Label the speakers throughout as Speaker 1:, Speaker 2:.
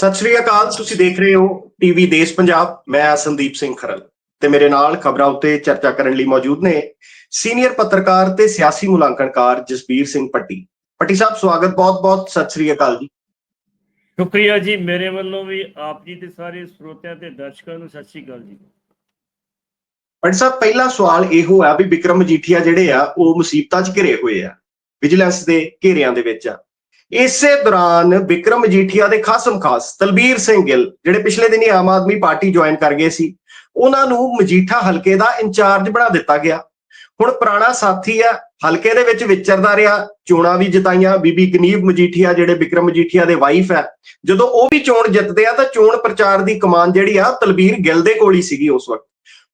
Speaker 1: ਸਤਿ ਸ਼੍ਰੀ ਅਕਾਲ ਤੁਸੀਂ ਦੇਖ ਰਹੇ ਹੋ ਟੀਵੀ ਦੇਸ਼ ਪੰਜਾਬ ਮੈਂ ਸੰਦੀਪ ਸਿੰਘ ਖਰਲ। ਤੇ ਮੇਰੇ ਨਾਲ ਖਬਰਾਂ ਉੱਤੇ ਚਰਚਾ ਕਰਨ ਲਈ ਮੌਜੂਦ ਨੇ ਸੀਨੀਅਰ ਪੱਤਰਕਾਰ ਤੇ ਸਿਆਸੀ ਮੁਲਾਂਕਣਕਾਰ ਜਸਬੀਰ ਸਿੰਘ ਪੱਟੀ। ਪੱਟੀ ਸਾਹਿਬ ਸਵਾਗਤ ਬਹੁਤ-ਬਹੁਤ ਸਤਿ ਸ਼੍ਰੀ ਅਕਾਲ ਜੀ।
Speaker 2: ਸ਼ੁਕਰੀਆ ਜੀ ਮੇਰੇ ਵੱਲੋਂ ਵੀ ਆਪ ਜੀ ਤੇ ਸਾਰੇ ਸਰੋਤਿਆਂ ਤੇ ਦਰਸ਼ਕਾਂ ਨੂੰ ਸਤਿ ਸ਼੍ਰੀ ਅਕਾਲ ਜੀ।
Speaker 1: ਪੱਟੀ ਸਾਹਿਬ ਪਹਿਲਾ ਸਵਾਲ ਇਹੋ ਆ ਵੀ ਵਿਕਰਮ ਮਜੀਠੀਆ ਜਿਹੜੇ ਆ ਉਹ ਮੁਸੀਬਤਾਂ 'ਚ ਘਿਰੇ ਹੋਏ ਆ ਵਿਜੀਲੈਂਸ ਦੇ ਘੇਰਿਆਂ ਦੇ ਵਿੱਚ ਆ। ਇਸੇ ਦੌਰਾਨ ਵਿਕਰਮ ਮਜੀਠੀਆ ਦੇ ਖਾਸਮ ਖਾਸ ਤਲਬੀਰ ਸਿੰਘ ਗਿੱਲ, ਜਿਹੜੇ ਪਿਛਲੇ ਦਿਨੀ ਆਮ ਆਦਮੀ ਪਾਰਟੀ ਜੁਆਇਨ ਕਰ ਗਏ ਸੀ, ਉਹਨਾਂ ਨੂੰ ਮਜੀਠਾ ਹਲਕੇ ਦਾ ਇੰਚਾਰਜ ਬਣਾ ਦਿੱਤਾ ਗਿਆ। ਹੁਣ ਪੁਰਾਣਾ ਸਾਥੀ ਆ ਹਲਕੇ ਦੇ ਵਿੱਚ ਵਿਚਰਦਾ ਰਿਹਾ, ਚੋਣਾਂ ਵੀ ਜਿਤਾਈਆਂ, ਬੀਬੀ ਕਨੀਬ ਮਜੀਠੀਆ ਜਿਹੜੇ ਵਿਕਰਮ ਮਜੀਠੀਆ ਦੇ ਵਾਈਫ ਹੈ, ਜਦੋਂ ਉਹ ਵੀ ਚੋਣ ਜਿੱਤਦੇ ਆ ਤਾਂ ਚੋਣ ਪ੍ਰਚਾਰ ਦੀ ਕਮਾਨ ਜਿਹੜੀ ਆ ਤਲਬੀਰ ਗਿੱਲ ਦੇ ਕੋਲ ਹੀ ਸੀਗੀ ਉਸ ਵਕਤ।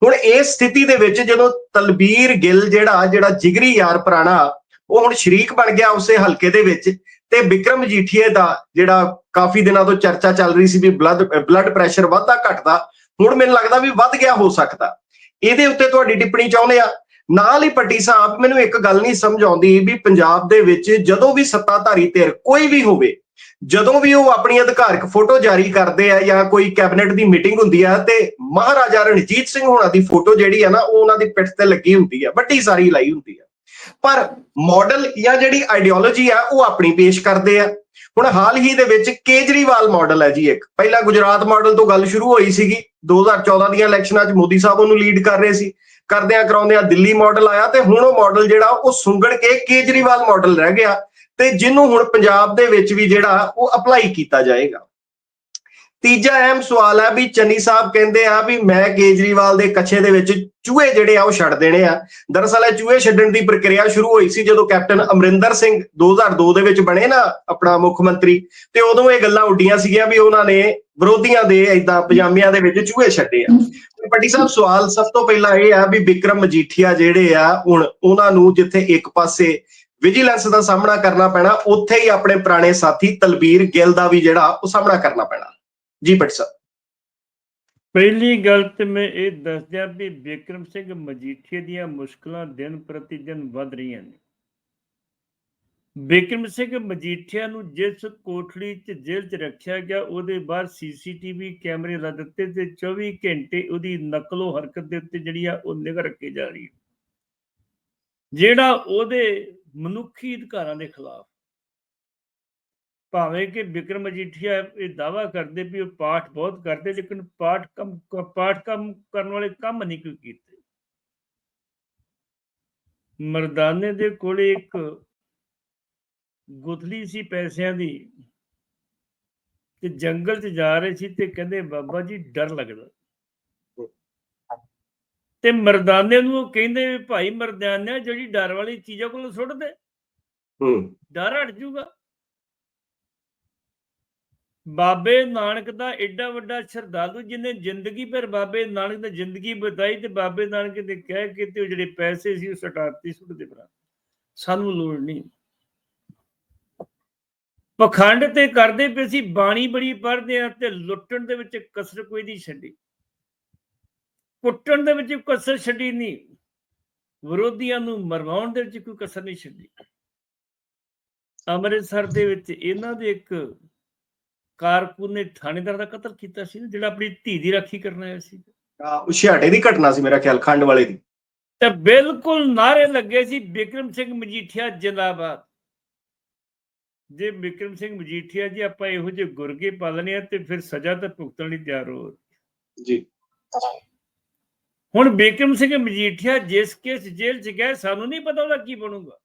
Speaker 1: ਹੁਣ ਇਸ ਸਥਿਤੀ ਦੇ ਵਿੱਚ ਜਦੋਂ ਤਲਬੀਰ ਗਿੱਲ ਜਿਹੜਾ ਜਿਹੜਾ ਜਿਗਰੀ ਯਾਰ ਪੁਰਾਣਾ, ਉਹ ਹੁਣ ਸ਼ਰੀਕ ਬਣ ਗਿਆ ਉਸੇ ਹਲਕੇ ਦੇ ਵਿੱਚ ਤੇ ਵਿਕਰਮ ਮਜੀਠੀਏ ਦਾ ਜਿਹੜਾ ਕਾਫੀ ਦਿਨਾਂ ਤੋਂ ਚਰਚਾ ਚੱਲ ਰਹੀ ਸੀ ਵੀ ਬਲੱਡ ਬਲੱਡ ਪ੍ਰੈਸ਼ਰ ਵੱਧਦਾ ਘਟਦਾ, ਹੁਣ ਮੈਨੂੰ ਲੱਗਦਾ ਵੀ ਵੱਧ ਗਿਆ ਹੋ ਸਕਦਾ। ਇਹਦੇ ਉੱਤੇ ਤੁਹਾਡੀ ਟਿੱਪਣੀ ਚਾਹੁੰਦੇ ਆ। ਨਾਲ ਹੀ ਪੱਟੀ ਸਾਹਿਬ, ਮੈਨੂੰ ਇੱਕ ਗੱਲ ਨਹੀਂ ਸਮਝ ਆਉਂਦੀ ਵੀ ਪੰਜਾਬ ਦੇ ਵਿੱਚ ਜਦੋਂ ਵੀ ਸੱਤਾਧਾਰੀ ਧਿਰ ਕੋਈ ਵੀ ਹੋਵੇ, ਜਦੋਂ ਵੀ ਉਹ ਆਪਣੀ ਅਧਿਕਾਰਕ ਫੋਟੋ ਜਾਰੀ ਕਰਦੇ ਆ ਜਾਂ ਕੋਈ ਕੈਬਨਿਟ ਦੀ ਮੀਟਿੰਗ ਹੁੰਦੀ ਆ ਤੇ ਮਹਾਰਾਜਾ ਰਣਜੀਤ ਸਿੰਘ ਹੋਣਾ ਦੀ ਫੋਟੋ ਜਿਹੜੀ ਆ ਨਾ, ਉਹ ਉਹਨਾਂ ਦੀ ਪਿੱਠ ਤੇ ਲੱਗੀ ਹੁੰਦੀ ਆ, ਵੱਡੀ ਸਾਰੀ ਲਾਈ ਹੁੰਦੀ ਆ। ਪਰ ਮਾਡਲ ਜਾਂ ਜਿਹੜੀ ਆਈਡੀਓਲੋਜੀ ਆ, ਉਹ ਆਪਣੀ ਪੇਸ਼ ਕਰਦੇ ਆ। ਹੁਣ ਹਾਲ ਹੀ ਦੇ ਵਿੱਚ ਕੇਜਰੀਵਾਲ ਮਾਡਲ ਹੈ ਜੀ ਇੱਕ। ਪਹਿਲਾਂ ਗੁਜਰਾਤ ਮਾਡਲ ਤੋਂ ਗੱਲ ਸ਼ੁਰੂ ਹੋਈ ਸੀਗੀ। 2014 ਦੀਆਂ ਇਲੈਕਸ਼ਨਾਂ 'ਚ ਮੋਦੀ ਸਾਹਿਬ ਉਹਨੂੰ ਲੀਡ ਕਰ ਰਹੇ ਸੀ। ਕਰਦਿਆਂ ਕਰਾਉਂਦਿਆਂ ਦਿੱਲੀ ਮਾਡਲ ਆਇਆ ਤੇ ਹੁਣ ਉਹ ਮਾਡਲ ਜਿਹੜਾ, ਉਹ ਸੁੰਗੜ ਕੇ ਕੇਜਰੀਵਾਲ ਮਾਡਲ ਰਹਿ ਗਿਆ ਤੇ ਜਿਹਨੂੰ ਹੁਣ ਪੰਜਾਬ ਦੇ ਵਿੱਚ ਵੀ ਜਿਹੜਾ, ਉਹ ਅਪਲਾਈ ਕੀਤਾ ਜਾਏਗਾ। ਤੀਜਾ ਅਹਿਮ ਸਵਾਲ ਹੈ ਵੀ ਚੰਨੀ ਸਾਹਿਬ ਕਹਿੰਦੇ ਆ ਵੀ ਮੈਂ ਕੇਜਰੀਵਾਲ ਦੇ ਕੱਛੇ ਦੇ ਵਿੱਚ ਚੂਹੇ ਜਿਹੜੇ ਆ ਉਹ ਛੱਡ ਦੇਣੇ ਆ। ਦਰਅਸਲ ਇਹ ਚੂਹੇ ਛੱਡਣ ਦੀ ਪ੍ਰਕਿਰਿਆ ਸ਼ੁਰੂ ਹੋਈ ਸੀ ਜਦੋਂ ਕੈਪਟਨ ਅਮਰਿੰਦਰ ਸਿੰਘ 2002 ਦੇ ਵਿੱਚ ਬਣੇ ਨਾ ਆਪਣਾ ਮੁੱਖ ਮੰਤਰੀ। ਤੇ ਉਦੋਂ ਇਹ ਗੱਲਾਂ ਉੱਡੀਆਂ ਸੀਗੀਆਂ ਵੀ ਉਹਨਾਂ ਨੇ ਵਿਰੋਧੀਆਂ ਦੇ ਇਦਾਂ ਪਜਾਮਿਆਂ ਦੇ ਵਿੱਚ ਚੂਹੇ ਛੱਡੇ ਆ। ਪੱਟੀ ਸਾਹਿਬ, ਸਵਾਲ ਸਭ ਤੋਂ ਪਹਿਲਾਂ ਇਹ ਆ ਵੀ ਵਿਕਰਮ ਮਜੀਠੀਆ ਜਿਹੜੇ ਆ, ਹੁਣ ਉਹਨਾਂ ਨੂੰ ਜਿੱਥੇ ਇੱਕ ਪਾਸੇ ਵਿਜੀਲੈਂਸ ਦਾ ਸਾਹਮਣਾ ਕਰਨਾ ਪੈਣਾ, ਉੱਥੇ ਹੀ ਆਪਣੇ ਪੁਰਾਣੇ ਸਾਥੀ ਤਲਬੀਰ ਗਿੱਲ ਦਾ ਵੀ ਜਿਹੜਾ, ਉਹ ਸਾਹਮਣਾ ਕਰਨਾ ਪੈਣਾ। ਜੀ ਪੱਟੀ ਸਾਹਿਬ।
Speaker 2: ਪਹਿਲੀ ਗੱਲ ਤੇ ਮੈਂ ਇਹ ਦੱਸ ਵੀ ਵਿਕਰਮ ਸਿੰਘ ਮਜੀਠੀਏ ਦੀਆਂ ਮੁਸ਼ਕਲਾਂ ਦਿਨ ਪ੍ਰਤੀ ਦਿਨ ਵੱਧ ਰਹੀਆਂ ਨੇ। ਵਿਕਰਮ ਸਿੰਘ ਮਜੀਠੀਆ ਨੂੰ ਜਿਸ ਕੋਠੜੀ 'ਚ ਜੇਲ੍ਹ 'ਚ ਰੱਖਿਆ ਗਿਆ, ਉਹਦੇ ਬਾਹਰ ਸੀਸੀਟੀਵੀ ਕੈਮਰੇ ਲਾ ਦਿੱਤੇ ਤੇ 24 ਘੰਟੇ ਉਹਦੀ ਨਕਲੋ ਹਰਕਤ ਦੇ ਉੱਤੇ ਜਿਹੜੀ ਆ ਉਹ ਨਿਗਰ ਰੱਖੀ ਜਾ ਰਹੀ ਜਿਹੜਾ ਉਹਦੇ ਮਨੁੱਖੀ ਅਧਿਕਾਰਾਂ ਦੇ ਖਿਲਾਫ ਭਾਵੇਂ ਕਿ ਵਿਕਰਮ ਮਜੀਠੀਆ ਇਹ ਦਾਵਾ ਕਰਦੇ ਵੀ ਉਹ ਪਾਠ ਬਹੁਤ ਕਰਦੇ ਲੇਕਿਨ ਪਾਠ ਕੰਮ ਪਾਠ ਕੰਮ ਕਰਨ ਵਾਲੇ ਕੰਮ ਨਹੀਂ ਕੋਈ ਕੀਤੇ। ਮਰਦਾਨੇ ਦੇ ਕੋਲੇ ਇੱਕ ਗੁਥਲੀ ਸੀ ਪੈਸਿਆਂ ਦੀ ਤੇ ਜੰਗਲ 'ਚ ਜਾ ਰਹੇ ਸੀ ਤੇ ਕਹਿੰਦੇ ਬਾਬਾ ਜੀ ਡਰ ਲੱਗਦਾ। ਤੇ ਮਰਦਾਨੇ ਨੂੰ ਉਹ ਕਹਿੰਦੇ ਵੀ ਭਾਈ ਮਰਦਾਨਿਆ ਜਿਹੜੀ ਡਰ ਵਾਲੀ ਚੀਜ਼ਾਂ ਕੋਲ ਸੁੱਟ ਦੇ
Speaker 1: ਹੂੰ।
Speaker 2: ਡਰ ਹਟ ਜੂਗਾ। ਬਾਬੇ ਨਾਨਕ ਦਾ ਐਡਾ ਵੱਡਾ ਸ਼ਰਧਾਲੂ ਜਿਹਨੇ ਜ਼ਿੰਦਗੀ ਪਰ ਬਾਬੇ ਨਾਨਕ ਦੀ ਜ਼ਿੰਦਗੀ ਬਤਾਈ ਤੇ ਬਾਬੇ ਨਾਨਕ ਨੇ ਕਹਿ ਕੇ ਤੇ ਉਹ ਜਿਹੜੇ ਪੈਸੇ ਸੀ ਉਹ ਸਟਾਤੀ ਸੁੱਟ ਦੇ ਭਰਾ। ਸਾਨੂੰ ਲੋੜ ਨਹੀਂ। ਪਖੰਡ ਤੇ ਕਰਦੇ ਪਏ ਸੀ, ਬਾਣੀ ਬੜੀ ਪੜ੍ਹਦੇ ਆ ਤੇ ਲੁੱਟਣ ਦੇ ਵਿੱਚ ਕਸਰ ਕੋਈ ਨਹੀਂ ਛੱਡੀ। ਕੁੱਟਣ ਦੇ ਵਿੱਚ ਕਸਰ ਛੱਡੀ ਨਹੀਂ। ਵਿਰੋਧੀਆਂ ਨੂੰ ਮਰਵਾਉਣ ਦੇ ਵਿੱਚ ਕੋਈ ਕਸਰ ਨਹੀਂ ਛੱਡੀ। ਅੰਮ੍ਰਿਤਸਰ ਦੇ ਵਿੱਚ ਇਹਨਾਂ ਦੇ ਇੱਕ ਕਾਰਕੁਨ ਨੇ ਥਾਣੇਦਾਰ ਦਾ ਕਤਲ ਕੀਤਾ ਸੀ ਨਾ, ਜਿਹੜਾ ਆਪਣੀ ਧੀ ਦੀ ਰਾਖੀ ਕਰਨ ਆਇਆ ਸੀ।
Speaker 1: ਆ ਉਸ਼ਿਆਟੇ ਦੀ ਘਟਨਾ ਸੀ ਮੇਰਾ ਖਿਆਲ ਖੰਡ ਵਾਲੇ ਦੀ।
Speaker 2: ਤੇ ਬਿਲਕੁਲ ਨਾਰੇ ਲੱਗੇ ਸੀ ਵਿਕਰਮ ਸਿੰਘ ਮਜੀਠੀਆ ਜਿੰਦਾਬਾਦ। ਜੇ ਵਿਕਰਮ ਸਿੰਘ ਮਜੀਠੀਆ ਜੀ ਆਪਾਂ ਇਹੋ ਜਿਹੇ ਗੁਰਗੇ ਪਾਲਨੇ ਆ ਤੇ ਫਿਰ ਸਜ਼ਾ ਤਾਂ ਭੁਗਤਣ ਲਈ ਤਿਆਰ ਹੋ।
Speaker 1: ਜੀ।
Speaker 2: ਹੁਣ ਵਿਕਰਮ ਸਿੰਘ ਮਜੀਠੀਆ ਜਿਸ ਕੇਸ ਜੇਲ੍ਹ 'ਚ ਗਏ ਸਾਨੂੰ ਨਹੀਂ ਪਤਾ ਉਹਦਾ ਕੀ ਬਣੂਗਾ।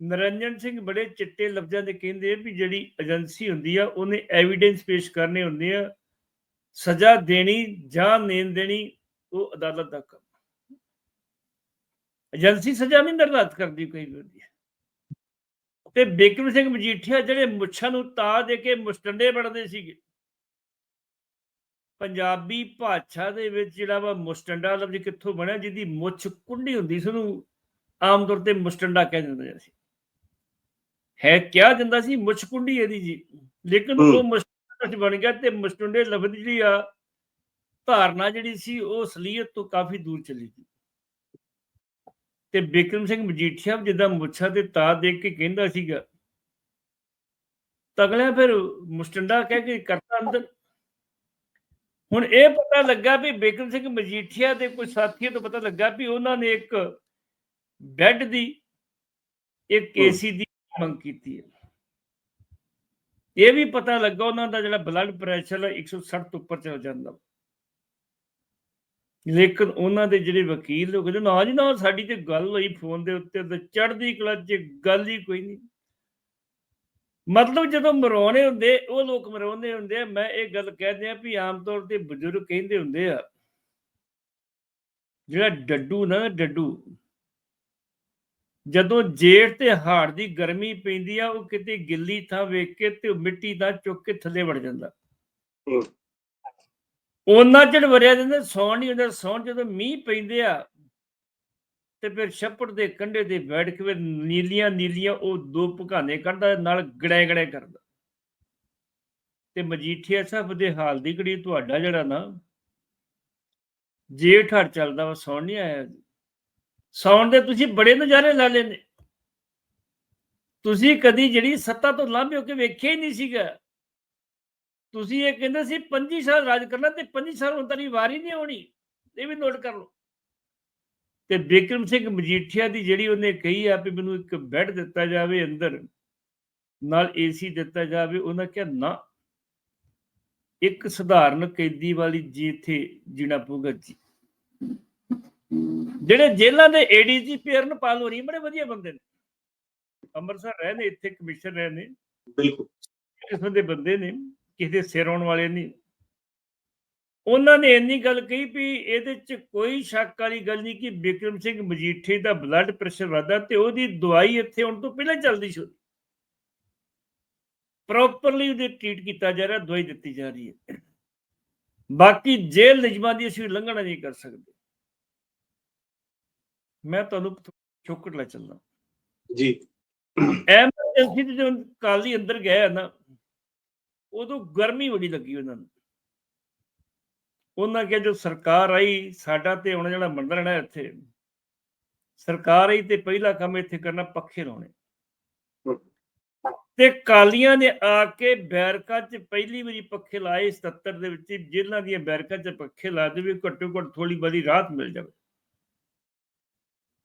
Speaker 2: ਨਰਿੰਜਨ ਸਿੰਘ ਬੜੇ ਚਿੱਟੇ ਲਫ਼ਜ਼ਾਂ ਦੇ ਕਹਿੰਦੇ ਵੀ ਜਿਹੜੀ ਏਜੰਸੀ ਹੁੰਦੀ ਆ, ਉਹਨੇ ਐਵੀਡੈਂਸ ਪੇਸ਼ ਕਰਨੇ ਹੁੰਦੇ ਆ। ਸਜ਼ਾ ਦੇਣੀ ਜਾਂ ਨੇਨ ਦੇਣੀ, ਉਹ ਅਦਾਲਤ ਦਾ ਕੰਮ ਏਜੰਸੀ ਸਜ਼ਾ ਨਹੀਂ ਨਿਰਧਾਰਤ ਕਰਦੀ ਕੋਈ ਵੀ ਤੇ ਬਿਕਰਮ ਸਿੰਘ ਮਜੀਠੀਆ ਜਿਹੜੇ ਮੁੱਛਾਂ ਨੂੰ ਤਾ ਦੇ ਕੇ ਮੁਸਟੰਡੇ ਬਣਦੇ ਸੀਗੇ, ਪੰਜਾਬੀ ਭਾਸ਼ਾ ਦੇ ਵਿੱਚ ਜਿਹੜਾ ਵਾ ਮੁਸਟੰਡਾ ਲਫ਼ਜ਼ ਕਿੱਥੋਂ ਬਣਿਆ, ਜਿਹਦੀ ਮੁੱਛ ਕੁੰਡੀ ਹੁੰਦੀ ਸੀ, ਉਹਨੂੰ ਆਮ ਤੌਰ ਤੇ ਮੁਸਟੰਡਾ ਕਹਿੰਦੇ ਦਿੰਦੇ ਸੀ। ਹੈ ਕਿਹਾ ਜਾਂਦਾ ਸੀ ਮੁੱਛ ਕੁੰਡੀ ਇਹਦੀ ਜੀ ਲੇਕਿਨ। ਉਹ ਚ ਬਣ ਗਿਆ ਤੇ ਮੁਸਟੰਡੇ ਲਫ਼ਜ਼ ਜਿਹੜੀ ਆ ਧਾਰਨਾ ਜਿਹੜੀ ਸੀ ਉਹ ਅਸਲੀਅਤ ਤੋਂ ਕਾਫੀ ਦੂਰ ਚਲੀ ਗਈ ਤੇ ਬਿਕਰਮ ਸਿੰਘ ਮਜੀਠੀਆ ਜਿੱਦਾਂ ਮੁੱਛਾਂ ਤੇ ਤਾ ਦੇਖ ਕੇ ਕਹਿੰਦਾ ਸੀਗਾ ਤਗਲਿਆ ਫਿਰ ਮੁਸਟੰਡਾ ਕਹਿ ਕੇ ਕਰਤਾ ਅੰਦਰ ਹੁਣ ਇਹ ਪਤਾ ਲੱਗਾ ਵੀ ਬੇਕਮ ਸਿੰਘ ਮਜੀਠੀਆ ਦੇ ਕੋਈ ਸਾਥੀਆਂ ਤੋਂ ਪਤਾ ਲੱਗਾ ਵੀ ਉਹਨਾਂ ਨੇ ਇੱਕ ਬੈੱਡ ਦੀ ਇੱਕ। ਏਸੀ ਦੀ ਮੰਗ ਕੀਤੀ ਹੈ। ਇਹ ਵੀ ਪਤਾ ਲੱਗਾ ਉਹਨਾਂ ਦਾ ਜਿਹੜਾ ਬਲੱਡ ਪ੍ਰੈਸ਼ਰ 160 ਤੋਂ ਉੱਪਰ ਚਲ ਜਾਂਦਾ। ਲੇਕਿਨ ਉਹਨਾਂ ਦੇ ਜਿਹੜੇ ਵਕੀਲ ਉਹ ਕਹਿੰਦੇ ਨਾ ਜੀ ਨਾ ਸਾਡੀ ਤੇ ਗੱਲ ਹੋਈ ਫੋਨ ਦੇ ਉੱਤੇ, ਤੇ ਚੜ੍ਹਦੀ ਕਲਾ 'ਚ ਗੱਲ ਹੀ ਕੋਈ ਨਹੀਂ। ਮਤਲਬ ਜਦੋਂ ਮਰਾਉਣੇ ਹੁੰਦੇ, ਉਹ ਲੋਕ ਮਰਾਉਂਦੇ ਹੁੰਦੇ ਆ। ਮੈਂ ਇਹ ਗੱਲ ਕਹਿੰਦੇ ਆ ਵੀ ਆਮ ਤੌਰ ਤੇ ਬਜ਼ੁਰਗ ਕਹਿੰਦੇ ਹੁੰਦੇ ਆ, ਜਿਹੜਾ ਡੱਡੂ ਨਾ, ਡੱਡੂ ਜਦੋਂ ਜੇਠ ਤੇ ਹਾੜ ਦੀ ਗਰਮੀ ਪੈਂਦੀ ਆ ਉਹ ਕਿਤੇ ਗਿੱਲੀ ਥਾਂ ਵੇਖ ਕੇ ਤੇ ਮਿੱਟੀ ਦਾ ਚੁੱਕ ਕੇ ਥੱਲੇ ਵੜ ਜਾਂਦਾ। ਉਹਨਾਂ ਚੜ ਵਰਿਆ ਜਾਂਦਾ ਸੌਣ ਨਹੀਂ ਹੁੰਦਾ। ਸੌਣ ਜਦੋਂ ਮੀਂਹ ਪੈਂਦੇ ਆ ਤੇ ਫਿਰ ਛੱਪੜ ਦੇ ਕੰਢੇ ਤੇ ਬੈਠ ਕੇ ਫਿਰ ਨੀਲੀਆਂ ਨੀਲੀਆਂ ਉਹ ਦੋ ਭਗਾਨੇ ਕੱਢਦਾ ਨਾਲ ਗੜੇ ਗੜੇ ਕਰਦਾ। ਤੇ ਮਜੀਠੀਆ ਸਾਹਿਬ ਦੇ ਹਾਲ ਦੀ ਘੜੀ ਤੁਹਾਡਾ ਜਿਹੜਾ ਨਾ ਜੇਠ ਹੜ ਚੱਲਦਾ ਵਾ ਸੌਣ ਨਹੀਂ ਆਇਆ। ਸੌਣ ਦੇ ਤੁਸੀਂ ਬੜੇ ਨਜ਼ਾਰੇ ਲੈ ਲੈਂਦੇ। ਤੁਸੀਂ ਕਦੀ ਜਿਹੜੀ ਸੱਤਾ ਤੋਂ ਲਾਂਭੇ ਹੋ ਕੇ ਵੇਖਿਆ ਹੀ ਨਹੀਂ ਸੀਗਾ। ਤੁਸੀਂ ਇਹ ਕਹਿੰਦੇ ਸੀ 25 ਸਾਲ ਰਾਜ ਕਰਨਾ ਤੇ 25 ਸਾਲ ਹੁਣ ਤੇਰੀ ਵਾਰੀ ਨਹੀਂ ਆਉਣੀ। ਇਹ ਵੀ ਨੋਟ ਕਰ ਲਓ। ਤੇ ਬਿਕਰਮ ਸਿੰਘ ਮਜੀਠੀਆ ਦੀ ਜਿਹੜੀ ਉਹਨੇ ਕਹੀ ਆ ਵੀ ਮੈਨੂੰ ਇੱਕ ਬੈੱਡ ਦਿੱਤਾ ਜਾਵੇ ਅੰਦਰ, ਨਾਲ ਏਸੀ ਦਿੱਤਾ ਜਾਵੇ, ਉਹਨਾਂ ਕਿਹਾ ਨਾ। ਇੱਕ ਸਧਾਰਨ ਕੈਦੀ ਵਾਲੀ ਜੀ ਇੱਥੇ ਜੀਣਾ ਪਊਗਾ ਜੀ। ਜਿਹੜੇ ਜੇਲ੍ਹਾਂ ਦੇ ਏਡੀਜੀ ਪੇਰਨਪਾਲ ਹੋਰੀ ਬੜੇ ਵਧੀਆ ਬੰਦੇ ਨੇ। ਅੰਮ੍ਰਿਤਸਰ ਰਹੇ ਨੇ ਇੱਥੇ ਕਮਿਸ਼ਨ ਰਹੇ ਨੇ
Speaker 1: ਬਿਲਕੁਲ
Speaker 2: ਕਿਸਮ ਦੇ ਬੰਦੇ ਨੇ ਕਿਸੇ ਦੇ ਸਿਰ ਆਉਣ ਵਾਲੇ ਨਹੀਂ। ਉਹਨਾਂ ਨੇ ਇੰਨੀ ਗੱਲ ਕਹੀ ਵੀ ਇਹਦੇ ਚ ਕੋਈ ਸ਼ੱਕ ਵਾਲੀ ਗੱਲ ਨਹੀਂ ਕਿ ਬਿਕਰਮ ਸਿੰਘ ਮਜੀਠੇ ਦਾ ਬਲੱਡ ਪ੍ਰੈਸ਼ਰ ਵਧਦਾ ਤੇ ਉਹਦੀ ਦਵਾਈ ਇੱਥੇ ਹੁਣ ਤੋਂ ਪਹਿਲਾਂ ਚੱਲਦੀ ਸੀ ਪ੍ਰੋਪਰਲੀ ਉਹਦੇ ਟ੍ਰੀਟ ਕੀਤਾ ਜਾ ਰਿਹਾ ਦਵਾਈ ਦਿੱਤੀ ਜਾ ਰਹੀ ਹੈ। ਬਾਕੀ ਜੇਲ੍ਹ ਨਿਯਮਾਂ ਦੀ ਅਸੀਂ ਉਲੰਘਣਾ ਨਹੀਂ ਕਰ ਸਕਦੇ। ਮੈਂ ਤੁਹਾਨੂੰ ਚੁੱਕਟ ਲੈ ਚੱਲਦਾ।
Speaker 1: ਜੀ।
Speaker 2: ਐਮਰਜੈਂਸੀ ਦੇ ਜਦੋਂ ਕਾਲੀ ਅੰਦਰ ਗਏ ਨਾ ਉਦੋਂ ਗਰਮੀ ਬੜੀ ਲੱਗੀ ਉਹਨਾਂ ਨੂੰ। ਉਹਨਾਂ ਕਿਹਾ ਜੋ ਸਰਕਾਰ ਆਈ ਸਾਡਾ ਤੇ ਹੁਣ ਜਿਹੜਾ ਮੰਦਰ ਹੈ ਇੱਥੇ ਸਰਕਾਰ ਆਈ ਤੇ ਪਹਿਲਾ ਕੰਮ ਇੱਥੇ ਕਰਨਾ ਪੱਖੇ ਲਾਉਣੇ। ਤੇ ਕਾਲੀਆਂ ਨੇ ਆ ਕੇ ਬੈਰਕਾ 'ਚ ਪਹਿਲੀ ਵਾਰੀ ਪੱਖੇ ਲਾਏ 77 ਦੇ ਵਿੱਚ ਜੇਲ੍ਹਾਂ ਦੀਆਂ ਬੈਰਕਾ 'ਚ ਪੱਖੇ ਲਾ ਦੇਵੇ ਘੱਟੋ ਘੱਟ ਥੋੜੀ ਬੜੀ ਰਾਹਤ ਮਿਲ ਜਾਵੇ।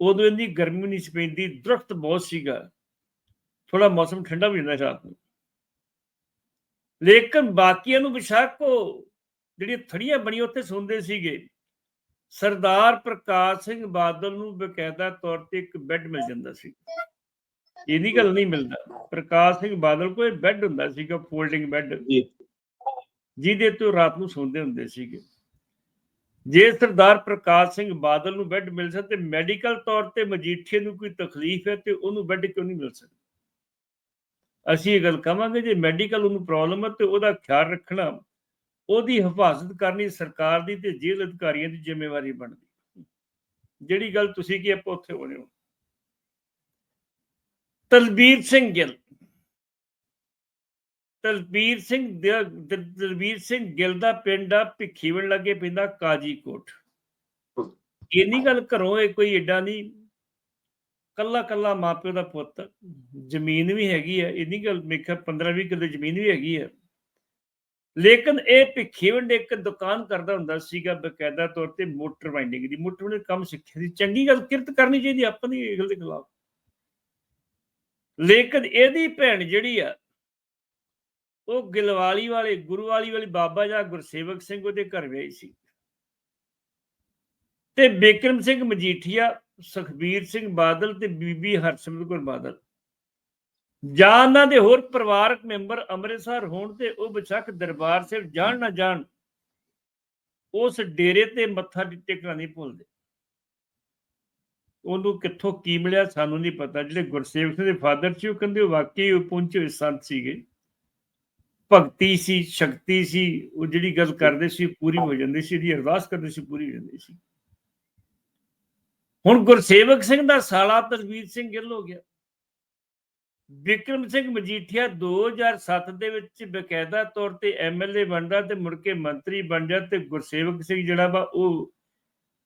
Speaker 2: ਉਦੋਂ ਇੰਨੀ ਗਰਮੀ ਨਹੀਂ ਸੀ ਪੈਂਦੀ ਦਰਖਤ ਬਹੁਤ ਸੀਗਾ। ਥੋੜਾ ਮੌਸਮ ਠੰਡਾ ਵੀ ਹੁੰਦਾ ਰਾਤ ਨੂੰ। ਲੇਕਿਨ ਬਾਕੀਆਂ ਨੂੰ ਵਿਸ਼ਾਖੋ ਜਿਹੜੀ ਥੜੀਆਂ ਬਣੀ ਉੱਥੇ ਸੁਣਦੇ ਸੀਗੇ। ਸਰਦਾਰ ਪ੍ਰਕਾਸ਼ ਸਿੰਘ ਬਾਦਲ ਨੂੰ ਬਕਾਇਦਾ ਤੌਰ ਤੇ ਇੱਕ ਬੈੱਡ ਮਿਲ ਜਾਂਦਾ ਸੀ। ਇਹਦੀ ਗੱਲ ਨਹੀਂ ਮਿਲਦਾ। ਪ੍ਰਕਾਸ਼ ਸਿੰਘ ਬਾਦਲ ਕੋਲ ਬੈੱਡ ਹੁੰਦਾ ਸੀਗਾ ਫੋਲਡਿੰਗ ਬੈੱਡ।
Speaker 1: ਜੀ।
Speaker 2: ਜਿਹਦੇ ਤੋਂ ਰਾਤ ਨੂੰ ਸੌਂਦੇ ਹੁੰਦੇ ਸੀਗੇ। ਜੇ ਸਰਦਾਰ ਪ੍ਰਕਾਸ਼ ਸਿੰਘ ਬਾਦਲ ਨੂੰ ਬੈੱਡ ਮਿਲ ਸਕਦਾ ਤੇ ਮੈਡੀਕਲ ਤੌਰ ਤੇ ਮਜੀਠੀਏ ਨੂੰ ਕੋਈ ਤਕਲੀਫ ਹੈ ਤੇ ਉਹਨੂੰ ਬੈੱਡ ਕਿਉਂ ਨਹੀਂ ਮਿਲ ਸਕਦਾ? ਅਸੀਂ ਇਹ ਗੱਲ ਕਵਾਂਗੇ ਜੇ ਮੈਡੀਕਲ ਉਹਨੂੰ ਪ੍ਰੋਬਲਮ ਹੈ ਤੇ ਉਹਦਾ ਖਿਆਲ ਰੱਖਣਾ, ਉਹਦੀ ਹਿਫਾਜ਼ਤ ਕਰਨੀ ਸਰਕਾਰ ਦੀ ਤੇ ਜੇਲ੍ਹ ਅਧਿਕਾਰੀਆਂ ਦੀ ਜ਼ਿੰਮੇਵਾਰੀ ਬਣਦੀ। ਜਿਹੜੀ ਗੱਲ ਤੁਸੀਂ ਕੀ ਆਪਾਂ ਉੱਥੇ ਹੋਣੇ ਹੋ? ਤਲਬੀਰ ਸਿੰਘ ਗਿੱਲ। ਤਲਬੀਰ ਸਿੰਘ ਦਾ- ਦ- ਦਲਬੀਰ ਸਿੰਘ ਗਿੱਲ ਦਾ ਪਿੰਡ ਆ ਭਿੱਖੀਵਣ ਲੱਗੇ ਪੈਂਦਾ ਕਾਜੀਕੋਟ। ਇੰਨੀ ਗੱਲ ਘਰੋਂ ਇਹ ਕੋਈ ਏਡਾ ਨਹੀਂ ਕੱਲਾ ਕੱਲਾ ਮਾਪਿਓ ਦਾ ਪੁੱਤ ਜ਼ਮੀਨ ਵੀ ਹੈਗੀ ਹੈ ਇੰਨੀ ਗੱਲ ਮੇਖਾ 15 20 ਕਿੱਲੇ ਜ਼ਮੀਨ ਵੀ ਹੈਗੀ ਹੈ ਲੇਕਿਨ ਇਹ ਭਿੱਖੀਵੰਡ ਇੱਕ ਦੁਕਾਨ ਕਰਦਾ ਹੁੰਦਾ ਸੀਗਾ ਬਕਾਇਦਾ ਤੌਰ ਤੇ ਮੋਟਰ ਵਾਈਂਡਿੰਗ ਦੀ। ਮੋਟਰ ਵਾਈਂਡਿੰਗ ਕੰਮ ਸਿੱਖਿਆ ਸੀ। ਚੰਗੀ ਗੱਲ ਕਿਰਤ ਕਰਨੀ ਚਾਹੀਦੀ ਆਪਾਂ ਇਹ ਗੱਲ ਦੇ ਖਿਲਾਫ। ਲੇਕਿਨ ਇਹਦੀ ਭੈਣ ਜਿਹੜੀ ਆ ਉਹ ਗਿਲਵਾਲੀ ਵਾਲੇ, ਗੁਰਵਾਲੀ ਵਾਲੀ ਬਾਬਾ ਜਾਂ ਗੁਰਸੇਵਕ ਸਿੰਘ ਉਹਦੇ ਘਰ ਵਿਆਹੀ ਸੀ। ਤੇ ਬਿਕਰਮ ਸਿੰਘ ਮਜੀਠੀਆ, ਸੁਖਬੀਰ ਸਿੰਘ ਬਾਦਲ ਤੇ ਬੀਬੀ ਹਰਸਿਮਰਤ ਕੌਰ ਬਾਦਲ। ਜਾਂ ਉਹਨਾਂ ਦੇ ਹੋਰ ਪਰਿਵਾਰਕ ਮੈਂਬਰ ਅੰਮ੍ਰਿਤਸਰ ਹੋਣ ਤੇ ਉਹ ਬਚਕ ਦਰਬਾਰ ਸਾਹਿਬ ਜਾਣ ਨਾ ਜਾਣ, ਉਸ ਡੇਰੇ ਤੇ ਮੱਥਾ ਟੇਕਣਾ ਨਹੀਂ ਭੁੱਲਦੇ। ਉਹਨੂੰ ਕਿੱਥੋਂ ਕੀ ਮਿਲਿਆ ਸਾਨੂੰ ਨਹੀਂ ਪਤਾ, ਜਿਹੜੇ ਗੁਰਸੇਵਕ ਸਿੰਘ ਦੇ ਫਾਦਰ ਸੀ ਉਹ ਕਹਿੰਦੇ ਉਹ ਵਾਕਈ ਉਹ ਪਹੁੰਚੇ ਸੰਤ ਸੀਗੇ। ਭਗਤੀ ਸੀ, ਸ਼ਕਤੀ ਸੀ, ਉਹ ਜਿਹੜੀ ਗੱਲ ਕਰਦੇ ਸੀ ਪੂਰੀ ਹੋ ਜਾਂਦੀ ਸੀ, ਜਿਹੜੀ ਅਰਦਾਸ ਕਰਦੇ ਸੀ ਪੂਰੀ ਹੋ ਜਾਂਦੀ ਸੀ। ਹੁਣ ਗੁਰਸੇਵਕ ਸਿੰਘ ਦਾ ਸਾਲਾ ਤਲਵੀਰ ਸਿੰਘ ਗਿੱਲ ਹੋ ਗਿਆ। ਵਿਕਰਮ ਸਿੰਘ ਮਜੀਠੀਆ 2007 ਦੇ ਵਿੱਚ ਬਕਾਇਦਾ ਤੌਰ ਤੇ ਐਮਐਲਏ ਬਣਦਾ ਤੇ ਮੁੜ ਕੇ ਮੰਤਰੀ ਬਣ ਜਾ ਤੇ ਗੁਰਸੇਵਕ ਸਿੰਘ ਜਿਹੜਾ ਵਾ, ਉਹ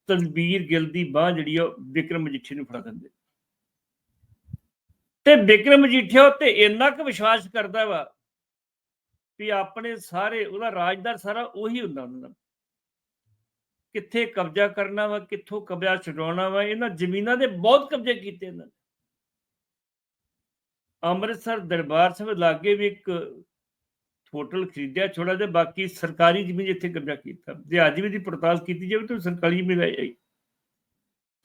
Speaker 2: ਤਲਬੀਰ ਗਿੱਲ ਦੀ ਬਾਹ ਜਿਹੜੀ ਆ, ਉਹ ਵਿਕਰਮ ਮਜੀਠੀਆ ਨੂੰ ਫੜਾ ਦਿੰਦੇ। ਤੇ ਵਿਕਰਮ ਮਜੀਠੀਆ ਉੱਤੇ ਇੰਨਾ ਕੁ ਵਿਸ਼ਵਾਸ ਕਰਦਾ ਵਾ ਵੀ ਆਪਣੇ ਸਾਰੇ ਉਹਦਾ ਰਾਜਦਾਰ ਸਾਰਾ ਉਹੀ ਹੁੰਦਾ ਉਹਨਾਂ ਦਾ। ਕਿੱਥੇ ਕਬਜ਼ਾ ਕਰਨਾ ਵਾ ਕਿੱਥੋਂ ਕਬਜ਼ਾ ਛਡਾਉਣਾ ਵਾ ਇਹਨਾਂ ਜ਼ਮੀਨਾਂ ਦੇ ਬਹੁਤ ਕਬਜ਼ੇ ਕੀਤੇ ਇਹਨਾਂ ਨੇ। ਅੰਮ੍ਰਿਤਸਰ ਦਰਬਾਰ ਸਾਹਿਬ ਲਾਗੇ ਵੀ ਇੱਕ ਹੋਟਲ ਖਰੀਦਿਆ ਛੋੜਾ ਜਿਹਾ ਬਾਕੀ ਸਰਕਾਰੀ ਜ਼ਮੀਨ ਇੱਥੇ ਕਬਜ਼ਾ ਕੀਤਾ। ਜੇ ਅੱਜ ਵੀ ਦੀ ਪੜਤਾਲ ਕੀਤੀ ਜਾਵੇ ਤਾਂ ਸਰਕਾਰੀ ਜ਼ਮੀਨ ਆਈ ਆਈ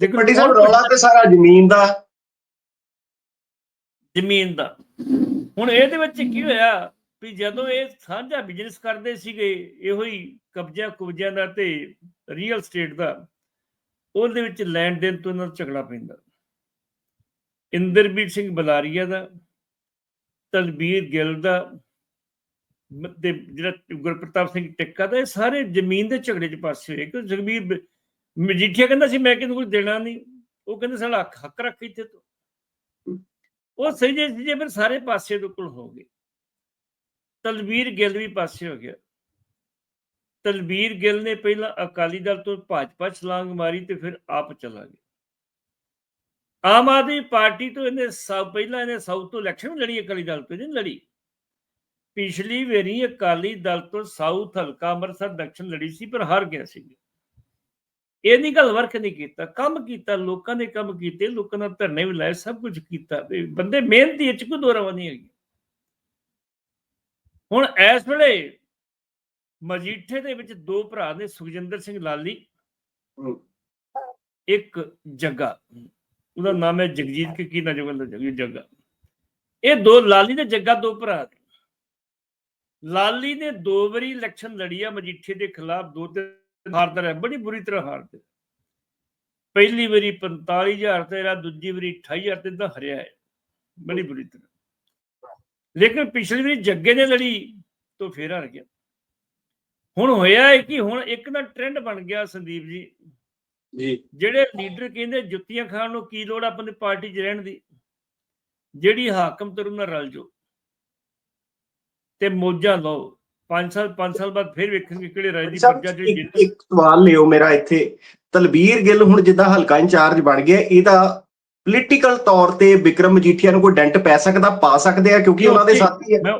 Speaker 2: ਲੇਕਿਨ
Speaker 1: ਵੱਡੀ ਸਾਹਿਬ ਰੌਲਾ ਤੇ ਸਾਰਾ ਜ਼ਮੀਨ ਦਾ।
Speaker 2: ਜ਼ਮੀਨ ਦਾ। ਹੁਣ ਇਹਦੇ ਵਿੱਚ ਕੀ ਹੋਇਆ? ਵੀ ਜਦੋਂ ਇਹ ਸਾਂਝਾ ਬਿਜ਼ਨਸ ਕਰਦੇ ਸੀਗੇ, ਇਹੋ ਹੀ ਕਬਜ਼ਾ ਕੁਬਜ਼ਿਆਂ ਦਾ ਤੇ ਰੀਅਲ ਸਟੇਟ ਦਾ, ਉਹਦੇ ਵਿੱਚ ਲੈਣ ਦੇਣ ਤੋਂ ਇਹਨਾਂ ਦਾ ਝਗੜਾ ਪੈਂਦਾ। ਇੰਦਰਬੀਰ ਸਿੰਘ ਬਲਾਰੀਆ ਦਾ ਤਲਬੀਰ ਗਿੱਲ ਦਾ ਤੇ ਜਿਹੜਾ ਗੁਰਪ੍ਰਤਾਪ ਸਿੰਘ ਟਿੱਕਾ ਦਾ, ਇਹ ਸਾਰੇ ਜ਼ਮੀਨ ਦੇ ਝਗੜੇ 'ਚ ਪਾਸੇ ਹੋਏ। ਕਿ ਜਗਮੀਰ ਮਜੀਠੀਆ ਕਹਿੰਦਾ ਸੀ, ਮੈਂ ਕਿਹਨੂੰ ਕੁਝ ਦੇਣਾ ਨਹੀਂ। ਉਹ ਕਹਿੰਦੇ, ਸਾਡਾ ਹੱਕ- ਹੱਕ ਰੱਖ ਇੱਥੇ ਤੋਂ। ਉਹ ਸਹੀ ਜੇ ਜੇ ਫਿਰ ਸਾਰੇ ਪਾਸੇ ਦੇ ਕੋਲ ਹੋ ਗਏ। ਤਲਵੀਰ ਗਿੱਲ ਵੀ ਪਾਸੇ ਹੋ ਗਿਆ। ਤਲਵੀਰ ਗਿੱਲ ਨੇ ਪਹਿਲਾਂ ਅਕਾਲੀ ਦਲ ਤੋਂ ਭਾਜਪਾ ਛਲਾਂਗ ਮਾਰੀ ਤੇ ਫਿਰ ਆਪ ਚਲਾ ਗਿਆ। ਆਮ ਆਦਮੀ ਪਾਰਟੀ ਤੋਂ ਇਹਨੇ ਸਭ, ਪਹਿਲਾਂ ਇਹਨੇ ਸਾਊਥ ਤੋਂ ਇਲੈਕਸ਼ਨ ਲੜੀ ਅਕਾਲੀ ਦਲ ਤੋਂ ਨਹੀਂ ਲੜੀ। ਪਿਛਲੀ ਵਾਰੀ ਅਕਾਲੀ ਦਲ ਤੋਂ ਸਾਊਥ ਹਲਕਾ ਅੰਮ੍ਰਿਤਸਰ ਦਕਸ਼ਨ ਲੜੀ ਸੀ, ਪਰ ਹਾਰ ਗਿਆ ਸੀ। ਇਹ ਨਹੀਂ ਗੱਲ ਵਰਕ ਨਹੀਂ ਕੀਤਾ, ਕੰਮ ਕੀਤਾ, ਲੋਕਾਂ ਨੇ ਕੰਮ ਕੀਤੇ, ਲੋਕਾਂ ਨਾਲ ਧਰਨੇ ਵੀ ਲਾਏ, ਸਭ ਕੁਝ ਕੀਤਾ। ਬੰਦੇ ਮਿਹਨਤੀ ਚ ਕੋਈ ਦੋਰਾਵਾ ਨਹੀਂ ਹੈਗੀ ਹੁਣ ਇਸ ਵੇਲੇ ਮਜੀਠੇ ਦੇ ਵਿੱਚ ਦੋ ਭਰਾ ਨੇ ਸੁਖਜਿੰਦਰ ਸਿੰਘ ਲਾਲੀ। ਇੱਕ ਜੱਗਾ। ਉਹਦਾ ਨਾਮ ਹੈ ਜਗਜੀਤ ਕਿ ਕੀ ਨਾ ਜਗਲ ਦਾ ਜੱਗਾ ਇਹ ਦੋ ਲਾਲੀ ਤੇ ਜੱਗਾ ਦੋ ਭਰਾ ਨੇ। ਲਾਲੀ ਨੇ ਦੋ ਵਾਰੀ ਇਲੈਕਸ਼ਨ ਲੜੀ ਆ ਮਜੀਠੇ ਦੇ ਖਿਲਾਫ ਦੋ ਤਿੰਨ ਹਾਰਦਾ ਰਿਹਾ ਬੜੀ ਬੁਰੀ ਤਰ੍ਹਾਂ ਹਾਰਦੇ ਪਹਿਲੀ ਵਾਰੀ 45000 ਤੇ ਰਾ ਦੂਜੀ ਵਾਰੀ 28000 ਤੇ ਦਾ ਹਰਿਆ ਹੈ। ਬੜੀ ਬੁਰੀ ਤਰ੍ਹਾਂ। ਲੇਕਿਨ ਪਿਛਲੀ ਵਾਰੀ ਜੱਗੇ ਨੇ ਲੜੀ ਤੋਂ ਫੇਰ ਹਾਰ ਗਿਆ। ਹੁਣ ਹੋਇਆ ਹੈ ਕਿ ਹੁਣ ਇੱਕ ਨਾ ਟ੍ਰੈਂਡ ਬਣ ਗਿਆ ਸੰਦੀਪ ਜੀ।
Speaker 1: ਜੀ।
Speaker 2: ਜਿਹੜੇ ਲੀਡਰ ਕਹਿੰਦੇ ਜੁੱਤੀਆਂ ਖਾਣ ਨੂੰ ਕੀ ਲੋੜ ਆਪਣੀ ਪਾਰਟੀ 'ਚ ਰਹਿਣ ਦੀ? ਜਿਹੜੀ ਹਾਕਮ ਤਰ ਨਾਲ ਰਲ ਜੋ ਤੇ ਮੋਜਾਂ ਲਓ। 5 ਸਾਲ 5 ਸਾਲ ਬਾਅਦ ਫਿਰ ਵੇਖਾਂਗੇ ਕਿਹੜੇ ਰਾਜ ਦੀ ਪ੍ਰਜਾ ਜਿਹੜੀ
Speaker 1: ਇੱਕ ਸਵਾਲ ਲਿਓ ਮੇਰਾ ਇੱਥੇ। ਤਲਬੀਰ ਗਿੱਲ ਹੁਣ ਜਿੱਦਾਂ ਹਲਕਾ ਇੰਚਾਰਜ ਬਣ ਗਿਆ ਇਹਦਾ ਪੋਲੀਟੀਕਲ ਤੌਰ ਤੇ ਵਿਕਰਮ ਮਜੀਠੀਆ ਨੂੰ ਕੋਈ ਡੈਂਟ ਪੈ ਸਕਦਾ ਪਾ ਸਕਦੇ ਆ ਕਿਉਂਕਿ ਉਹਨਾਂ ਦੇ ਸਾਥੀ ਹੈ
Speaker 2: ਮੈਂ